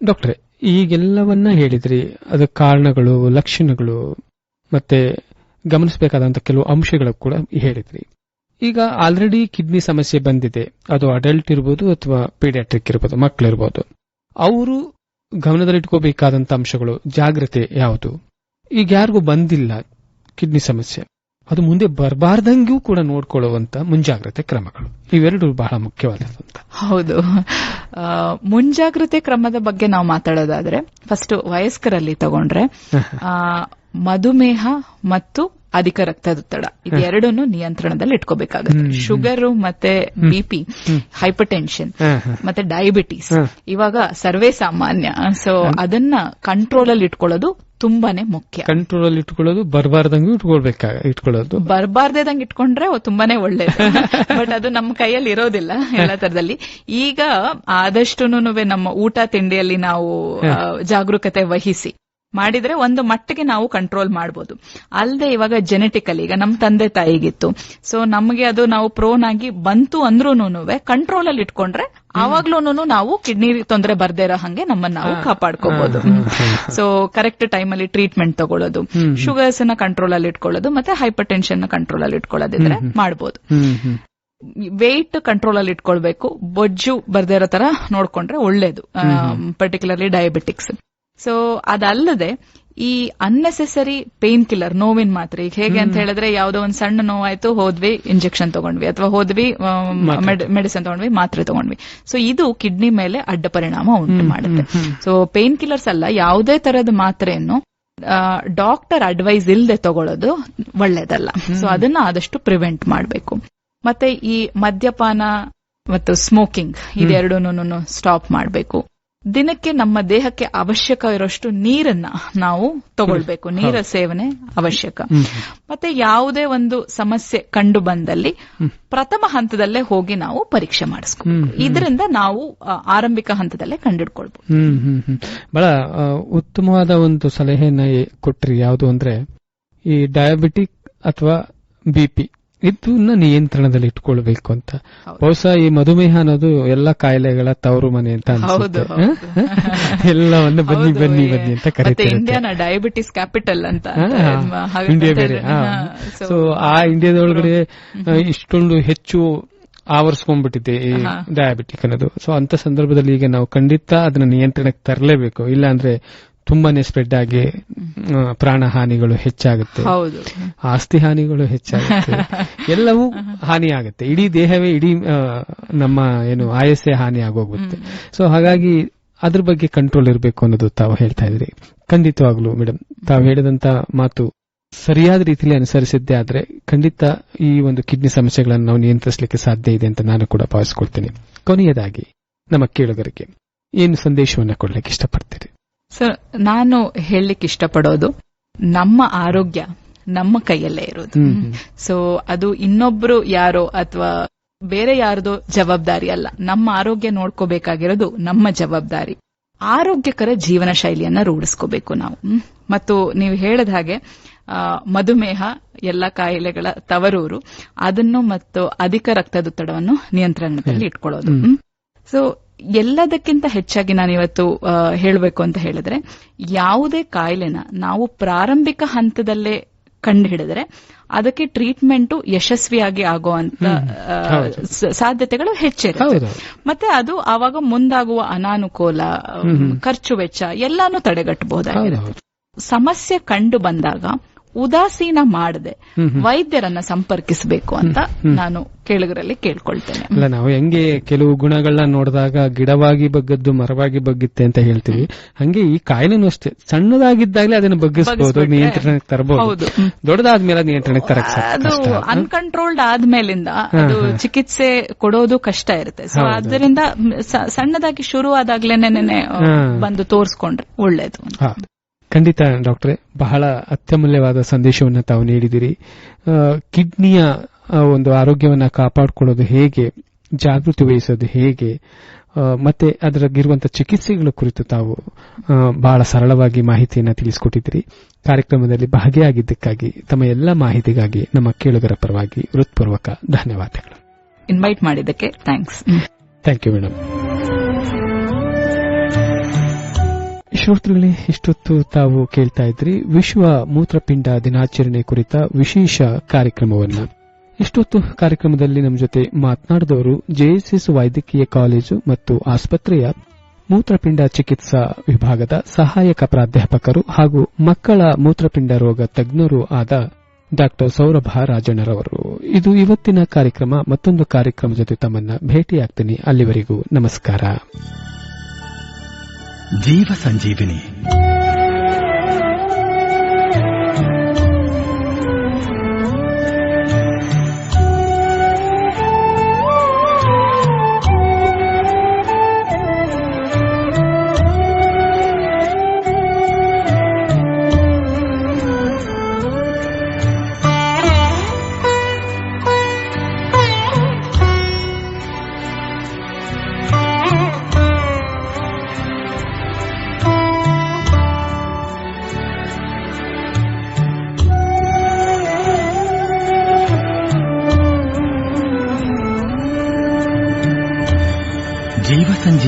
A: ಡಾಕ್ಟ್ರೆ ಈಗೆಲ್ಲವನ್ನ ಹೇಳಿದ್ರಿ. ಅದಕ್ಕೆ ಕಾರಣಗಳು ಲಕ್ಷಣಗಳು ಮತ್ತೆ ಗಮನಿಸಬೇಕಾದಂತ ಕೆಲವು ಅಂಶಗಳು ಕೂಡ ಹೇಳಿದ್ರಿ. ಈಗ ಆಲ್ರೆಡಿ ಕಿಡ್ನಿ ಸಮಸ್ಯೆ ಬಂದಿದೆ. ಅದು ಅಡಲ್ಟ್ ಇರ್ಬೋದು ಅಥವಾ ಪೀಡಿಯಾಟ್ರಿಕ್ ಇರ್ಬೋದು ಮಕ್ಕಳಿರ್ಬೋದು ಅವರು ಗಮನದಲ್ಲಿಟ್ಕೋಬೇಕಾದಂತ ಅಂಶಗಳು ಜಾಗ್ರತೆ ಯಾವುದು? ಈಗ ಯಾರಿಗೂ ಬಂದಿಲ್ಲ ಕಿಡ್ನಿ ಸಮಸ್ಯೆ. ಅದು ಮುಂದೆ ಬರಬಾರ್ದಂಗೂ ಕೂಡ ನೋಡ್ಕೊಳ್ಳುವಂತ ಮುಂಜಾಗ್ರತೆ ಕ್ರಮಗಳು. ಇವೆರಡು ಬಹಳ ಮುಖ್ಯವಾದಂತ.
B: ಹೌದು. ಮುಂಜಾಗ್ರತೆ ಕ್ರಮದ ಬಗ್ಗೆ ನಾವು ಮಾತಾಡೋದಾದ್ರೆ ಫಸ್ಟ್ ವಯಸ್ಕರಲ್ಲಿ ತಗೊಂಡ್ರೆ ಮಧುಮೇಹ ಮತ್ತು ಅಧಿಕ ರಕ್ತದೊತ್ತಡ. ಇದೆರಡನ್ನು ನಿಯಂತ್ರಣದಲ್ಲಿ ಇಟ್ಕೋಬೇಕಾಗುತ್ತೆ. ಶುಗರ್ ಮತ್ತೆ ಬಿಪಿ ಹೈಪರ್ ಟೆನ್ಷನ್ ಮತ್ತೆ ಡಯಾಬಿಟೀಸ್ ಇವಾಗ ಸರ್ವೇ ಸಾಮಾನ್ಯ. ಸೊ ಅದನ್ನ ಕಂಟ್ರೋಲ್ ಅಲ್ಲಿ ಇಟ್ಕೊಳ್ಳೋದು ತುಂಬಾನೇ ಮುಖ್ಯ.
A: ಕಂಟ್ರೋಲ್ ಅಲ್ಲಿ ಇಟ್ಕೊಳ್ಳೋದು ಬರಬಾರ್ದಂಗೆ ಇಟ್ಕೊಳ್ಬೇಕಾಗ ಇಟ್ಕೊಳ್ಳೋದು?
B: ಬರಬಾರ್ದೇದಂಗ್ ಇಟ್ಕೊಂಡ್ರೆ ತುಂಬಾನೇ ಒಳ್ಳೇದು. ಬಟ್ ಅದು ನಮ್ಮ ಕೈಯಲ್ಲಿ ಇರೋದಿಲ್ಲ ಎಲ್ಲ ತರದಲ್ಲಿ ಈಗ ಆದಷ್ಟು ನಮ್ಮ ಊಟ ತಿಂಡಿಯಲ್ಲಿ ನಾವು ಜಾಗರೂಕತೆ ವಹಿಸಿ. ಮಾಡಿದ್ರೆ ಒಂದು ಮಟ್ಟಿಗೆ ನಾವು ಕಂಟ್ರೋಲ್ ಮಾಡಬಹುದು ಅಲ್ಲದೆ ಇವಾಗ ಜೆನೆಟಿಕಲಿ ಈಗ ನಮ್ಮ ತಂದೆ ತಾಯಿಗಿತ್ತು. ಸೊ ನಮಗೆ ಅದು ನಾವು ಪ್ರೋನ್ ಆಗಿ ಬಂತು ಅಂದ್ರೂನು ಕಂಟ್ರೋಲ್ ಅಲ್ಲಿ ಇಟ್ಕೊಂಡ್ರೆ ಆವಾಗ್ಲೂನು ನಾವು ಕಿಡ್ನಿ ತೊಂದರೆ ಬರ್ದೇ ಇರೋ ಹಂಗೆ ನಮ್ಮನ್ನ ನಾವು ಕಾಪಾಡ್ಕೋಬಹುದು ಸೊ ಕರೆಕ್ಟ್ ಟೈಮ್ ಅಲ್ಲಿ ಟ್ರೀಟ್ಮೆಂಟ್ ತಗೊಳ್ಳೋದು. ಶುಗರ್ಸ್ನ ಕಂಟ್ರೋಲ್ ಅಲ್ಲಿ ಇಟ್ಕೊಳ್ಳೋದು ಮತ್ತೆ ಹೈಪರ್ ಟೆನ್ಷನ್ನ ಕಂಟ್ರೋಲ್ ಅಲ್ಲಿ ಇಟ್ಕೊಳ್ಳೋದಿದ್ರೆ ಮಾಡಬಹುದು ವೆಯ್ಟ್ ಕಂಟ್ರೋಲ್ ಅಲ್ಲಿ ಇಟ್ಕೊಳ್ಬೇಕು. ಬೊಜ್ಜು ಬರ್ದೇ ಇರೋ ತರ ನೋಡ್ಕೊಂಡ್ರೆ ಒಳ್ಳೇದು. ಪರ್ಟಿಕ್ಯುಲರ್ಲಿ ಡಯಾಬಿಟಿಕ್ಸ್ ಸೊ ಅದಲ್ಲದೆ ಈ ಅನ್ನೆಸೆಸರಿ ಪೇನ್ ಕಿಲ್ಲರ್ ನೋವಿನ ಮಾತ್ರೆ ಈಗ ಹೇಗೆ ಅಂತ ಹೇಳಿದ್ರೆ ಯಾವ್ದೋ ಒಂದ್ ಸಣ್ಣ ನೋವಾಯ್ತು ಹೋದ್ವಿ ಇಂಜೆಕ್ಷನ್ ತಗೊಂಡ್ವಿ. ಅಥವಾ ಹೋದ್ವಿ ಮೆಡಿಸಿನ್ ತಗೊಂಡ್ವಿ. ಮಾತ್ರೆ ತಗೊಂಡ್ವಿ. ಸೊ ಇದು ಕಿಡ್ನಿ ಮೇಲೆ ಅಡ್ಡ ಪರಿಣಾಮ ಉಂಟು ಮಾಡುತ್ತೆ. ಸೊ ಪೇನ್ ಕಿಲ್ಲರ್ಸ್ ಅಲ್ಲ ಯಾವುದೇ ತರದ ಮಾತ್ರೆಯನ್ನು ಡಾಕ್ಟರ್ ಅಡ್ವೈಸ್ ಇಲ್ಲದೆ ತಗೊಳ್ಳೋದು ಒಳ್ಳೇದಲ್ಲ. ಸೊ ಅದನ್ನ ಆದಷ್ಟು ಪ್ರಿವೆಂಟ್ ಮಾಡಬೇಕು. ಮತ್ತೆ ಈ ಮದ್ಯಪಾನ ಮತ್ತು ಸ್ಮೋಕಿಂಗ್ ಇದೆರಡೂನು ಸ್ಟಾಪ್ ಮಾಡಬೇಕು. ದಿನಕ್ಕೆ ನಮ್ಮ ದೇಹಕ್ಕೆ ಅವಶ್ಯಕ ಇರೋಷ್ಟು ನೀರನ್ನ ನಾವು ತಗೊಳ್ಬೇಕು. ನೀರ ಸೇವನೆ ಅವಶ್ಯಕ. ಮತ್ತೆ ಯಾವುದೇ ಒಂದು ಸಮಸ್ಯೆ ಕಂಡು ಬಂದಲ್ಲಿ ಪ್ರಥಮ ಹಂತದಲ್ಲೇ ಹೋಗಿ ನಾವು ಪರೀಕ್ಷೆ ಮಾಡಿಸ್ಕೋಬೇಕು. ಇದರಿಂದ ನಾವು ಆರಂಭಿಕ ಹಂತದಲ್ಲೇ ಕಂಡಿಡ್ಕೊಳ್ಬಹುದು
A: ಹ್ಮ್ ಹ್ಮ್ ಹ್ಮ್. ಬಹಳ ಉತ್ತಮವಾದ ಒಂದು ಸಲಹೆಯನ್ನ ಕೊಟ್ರಿ. ಯಾವುದು ಅಂದ್ರೆ ಈ ಡಯಾಬಿಟಿಕ್ ಅಥವಾ ಬಿಪಿ ಇದನ್ನ ನಿಯಂತ್ರಣದಲ್ಲಿ ಇಟ್ಕೊಳ್ಬೇಕು ಅಂತ. ಬಹುಶಃ ಈ ಮಧುಮೇಹ ಅನ್ನೋದು ಎಲ್ಲಾ ಕಾಯಿಲೆಗಳ ತವರು ಮನೆ ಅಂತ. ಎಲ್ಲವನ್ನ ಬನ್ನಿ ಬನ್ನಿ ಬನ್ನಿ ಅಂತ ಕರೀತಾರೆ.
B: ಇಂಡಿಯಾನ ಡಯಾಬಿಟಿಸ್ ಕ್ಯಾಪಿಟಲ್ ಅಂತ
A: ಇಂಡಿಯಾ ಬೇರೆ. ಸೊ ಆ ಇಂಡಿಯಾದೊಳಗಡೆ ಇಷ್ಟೊಂದು ಹೆಚ್ಚು ಆವರಿಸ್ಕೊಂಡ್ಬಿಟ್ಟಿದೆ ಈ ಡಯಾಬಿಟಿಕ್ ಅನ್ನೋದು. ಸೊ ಅಂತ ಸಂದರ್ಭದಲ್ಲಿ ಈಗ ನಾವು ಖಂಡಿತ ಅದನ್ನ ನಿಯಂತ್ರಣಕ್ಕೆ ತರಲೇಬೇಕು. ಇಲ್ಲ ಅಂದ್ರೆ ತುಂಬಾನೇ ಸ್ಪ್ರೆಡ್ ಆಗಿ ಪ್ರಾಣ ಹಾನಿಗಳು ಹೆಚ್ಚಾಗುತ್ತೆ. ಆಸ್ತಿ ಹಾನಿಗಳು ಹೆಚ್ಚಾಗುತ್ತೆ. ಎಲ್ಲವೂ ಹಾನಿ ಆಗುತ್ತೆ ಇಡೀ ದೇಹವೇ ಇಡೀ ನಮ್ಮ ಏನು ಆಯಸ್ಸೇ ಹಾನಿ ಆಗೋಗುತ್ತೆ. ಸೊ ಹಾಗಾಗಿ ಅದ್ರ ಬಗ್ಗೆ ಕಂಟ್ರೋಲ್ ಇರಬೇಕು ಅನ್ನೋದು ತಾವು ಹೇಳ್ತಾ ಇದ್ರಿ. ಖಂಡಿತವಾಗ್ಲು ಮೇಡಮ್ ತಾವು ಹೇಳಿದಂತ ಮಾತು ಸರಿಯಾದ ರೀತಿಯಲ್ಲಿ ಅನುಸರಿಸಿದ್ದೇ ಆದ್ರೆ ಖಂಡಿತ ಈ ಒಂದು ಕಿಡ್ನಿ ಸಮಸ್ಯೆಗಳನ್ನು ನಾವು ನಿಯಂತ್ರಿಸಲಿಕ್ಕೆ ಸಾಧ್ಯ ಇದೆ ಅಂತ ನಾನು ಕೂಡ ಭಾವಿಸ್ಕೊಳ್ತೀನಿ. ಕೊನೆಯದಾಗಿ ನಮ್ಮ ಕೇಳುಗರಿಗೆ ಏನು ಸಂದೇಶವನ್ನು ಕೊಡ್ಲಿಕ್ಕೆ ಇಷ್ಟಪಡ್ತೀರಿ?
B: ಸೊ ನಾನು ಹೇಳಲಿಕ್ಕೆ ಇಷ್ಟಪಡೋದು ನಮ್ಮ ಆರೋಗ್ಯ ನಮ್ಮ ಕೈಯಲ್ಲೇ ಇರೋದು. ಸೊ ಅದು ಇನ್ನೊಬ್ರು ಯಾರೋ ಅಥವಾ ಬೇರೆ ಯಾರದೋ ಜವಾಬ್ದಾರಿ ಅಲ್ಲ. ನಮ್ಮ ಆರೋಗ್ಯ ನೋಡ್ಕೋಬೇಕಾಗಿರೋದು ನಮ್ಮ ಜವಾಬ್ದಾರಿ. ಆರೋಗ್ಯಕರ ಜೀವನ ಶೈಲಿಯನ್ನ ರೂಢಿಸ್ಕೋಬೇಕು ನಾವು. ಮತ್ತು ನೀವು ಹೇಳದ ಹಾಗೆ ಮಧುಮೇಹ ಎಲ್ಲ ಕಾಯಿಲೆಗಳ ತವರೂರು ಅದನ್ನು ಮತ್ತು ಅಧಿಕ ರಕ್ತದೊತ್ತಡವನ್ನು ನಿಯಂತ್ರಣದಲ್ಲಿ ಇಟ್ಕೊಳ್ಳೋದು. ಸೊ ಎಲ್ಲದಕ್ಕಿಂತ ಹೆಚ್ಚಾಗಿ ನಾನು ಇವತ್ತು ಹೇಳಬೇಕು ಅಂತ ಹೇಳಿದ್ರೆ ಯಾವುದೇ ಕಾಯಿಲೆನ ನಾವು ಪ್ರಾರಂಭಿಕ ಹಂತದಲ್ಲೇ ಕಂಡುಹಿಡಿದ್ರೆ ಅದಕ್ಕೆ ಟ್ರೀಟ್ಮೆಂಟ್ ಯಶಸ್ವಿಯಾಗಿ ಆಗುವಂತ ಸಾಧ್ಯತೆಗಳು ಹೆಚ್ಚಿರುತ್ತೆ. ಮತ್ತೆ ಅದು ಆವಾಗ ಮುಂದಾಗುವ ಅನಾನುಕೂಲ ಖರ್ಚು ವೆಚ್ಚ ಎಲ್ಲಾನು
A: ಹೌದು
B: ತಡೆಗಟ್ಟಬಹುದಾಗಿರುತ್ತೆ ಸಮಸ್ಯೆ ಕಂಡು ಬಂದಾಗ ಉದಾಸೀನ ಮಾಡದೆ. ವೈದ್ಯರನ್ನ ಸಂಪರ್ಕಿಸಬೇಕು ಅಂತ ನಾನು ಕೇಳುಗರಲ್ಲಿ ಕೇಳ್ಕೊಳ್ತೇನೆ.
A: ಅಲ್ಲ ನಾವು ಹೆಂಗೆ ಕೆಲವು ಗುಣಗಳನ್ನ ನೋಡಿದಾಗ ಗಿಡವಾಗಿ ಬಗ್ಗದ್ದು ಮರವಾಗಿ ಬಗ್ಗುತ್ತೆ ಅಂತ ಹೇಳ್ತೀವಿ. ಹಂಗೆ ಈ ಕಾಯಿಲೆನೂ ಅಷ್ಟೇ. ಸಣ್ಣದಾಗಿದ್ದಾಗಲೇ ಅದನ್ನ ಬಗ್ಗಿಸಬಹುದು ನಿಯಂತ್ರಣಕ್ಕೆ ತರಬಹುದು. ದೊಡ್ಡದಾದ್ಮೇಲೆ ನಿಯಂತ್ರಣಕ್ಕೆ ತರಕ್
B: ಅದು. ಅನ್ಕಂಟ್ರೋಲ್ಡ್ ಆದ್ಮೇಲಿಂದ ಅದು ಚಿಕಿತ್ಸೆ ಕೊಡೋದು ಕಷ್ಟ ಇರುತ್ತೆ. ಸೊ. ಅದರಿಂದ ಸಣ್ಣದಾಗಿ ಶುರು ಆದಾಗ್ಲೇನೆ. ಬಂದು ತೋರಿಸ್ಕೊಂಡ್ರೆ ಒಳ್ಳೇದು
A: ಖಂಡಿತ ಡಾಕ್ಟ್ರೆ ಬಹಳ ಅತ್ಯಮೂಲ್ಯವಾದ ಸಂದೇಶವನ್ನು ತಾವು ನೀಡಿದಿರಿ. ಕಿಡ್ನಿಯ ಒಂದು ಆರೋಗ್ಯವನ್ನು ಕಾಪಾಡಿಕೊಳ್ಳೋದು ಹೇಗೆ ಜಾಗೃತಿ ವಹಿಸೋದು ಹೇಗೆ ಮತ್ತೆ ಅದರಗಿರುವಂತಹ ಚಿಕಿತ್ಸೆಗಳ ಕುರಿತು ತಾವು ಬಹಳ ಸರಳವಾಗಿ ಮಾಹಿತಿಯನ್ನು ತಿಳಿಸಿಕೊಟ್ಟಿದ್ದೀರಿ. ಕಾರ್ಯಕ್ರಮದಲ್ಲಿ ಭಾಗಿಯಾಗಿದ್ದಕ್ಕಾಗಿ ತಮ್ಮ ಎಲ್ಲ ಮಾಹಿತಿಗಾಗಿ ನಮ್ಮ ಕೇಳುಗರ ಪರವಾಗಿ ಹೃತ್ಪೂರ್ವಕ ಧನ್ಯವಾದಗಳು.
B: ಇನ್ವೈಟ್ ಮಾಡಿದ್ದಕ್ಕೆ ಥ್ಯಾಂಕ್ಸ್
A: ಥ್ಯಾಂಕ್ ಯು ಮೇಡಮ್ ಶ್ರೋತೃಗಳೇ, ಇಷ್ಟೊತ್ತು ತಾವು ಕೇಳ್ತಾ ಇದ್ರಿ, ವಿಶ್ವ ಮೂತ್ರಪಿಂಡ ದಿನಾಚರಣೆ ಕುರಿತ ವಿಶೇಷ ಕಾರ್ಯಕ್ರಮವನ್ನ. ಇಷ್ಟೊತ್ತು ಕಾರ್ಯಕ್ರಮದಲ್ಲಿ ನಮ್ಮ ಜೊತೆ ಮಾತನಾಡಿದವರು ಜೆಎಸ್ಎಸ್ ವೈದ್ಯಕೀಯ ಕಾಲೇಜು ಮತ್ತು ಆಸ್ಪತ್ರೆಯ ಮೂತ್ರಪಿಂಡ ಚಿಕಿತ್ಸಾ ವಿಭಾಗದ ಸಹಾಯಕ ಪ್ರಾಧ್ಯಾಪಕರು ಹಾಗೂ ಮಕ್ಕಳ ಮೂತ್ರಪಿಂಡ ರೋಗ ತಜ್ಞರು ಆದ ಡಾಕ್ಟರ್ ಸೌರಭ ರಾಜಣ್ಣರವರು. ಇದು ಇವತ್ತಿನ ಕಾರ್ಯಕ್ರಮ, ಮತ್ತೊಂದು ಕಾರ್ಯಕ್ರಮ ಜೊತೆ ತಮ್ಮನ್ನ ಭೇಟಿಯಾಗ್ತೀನಿ. ಅಲ್ಲಿವರೆಗೂ ನಮಸ್ಕಾರ.
C: ജീവസഞ്ജീവിനി.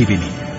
C: জীবিনী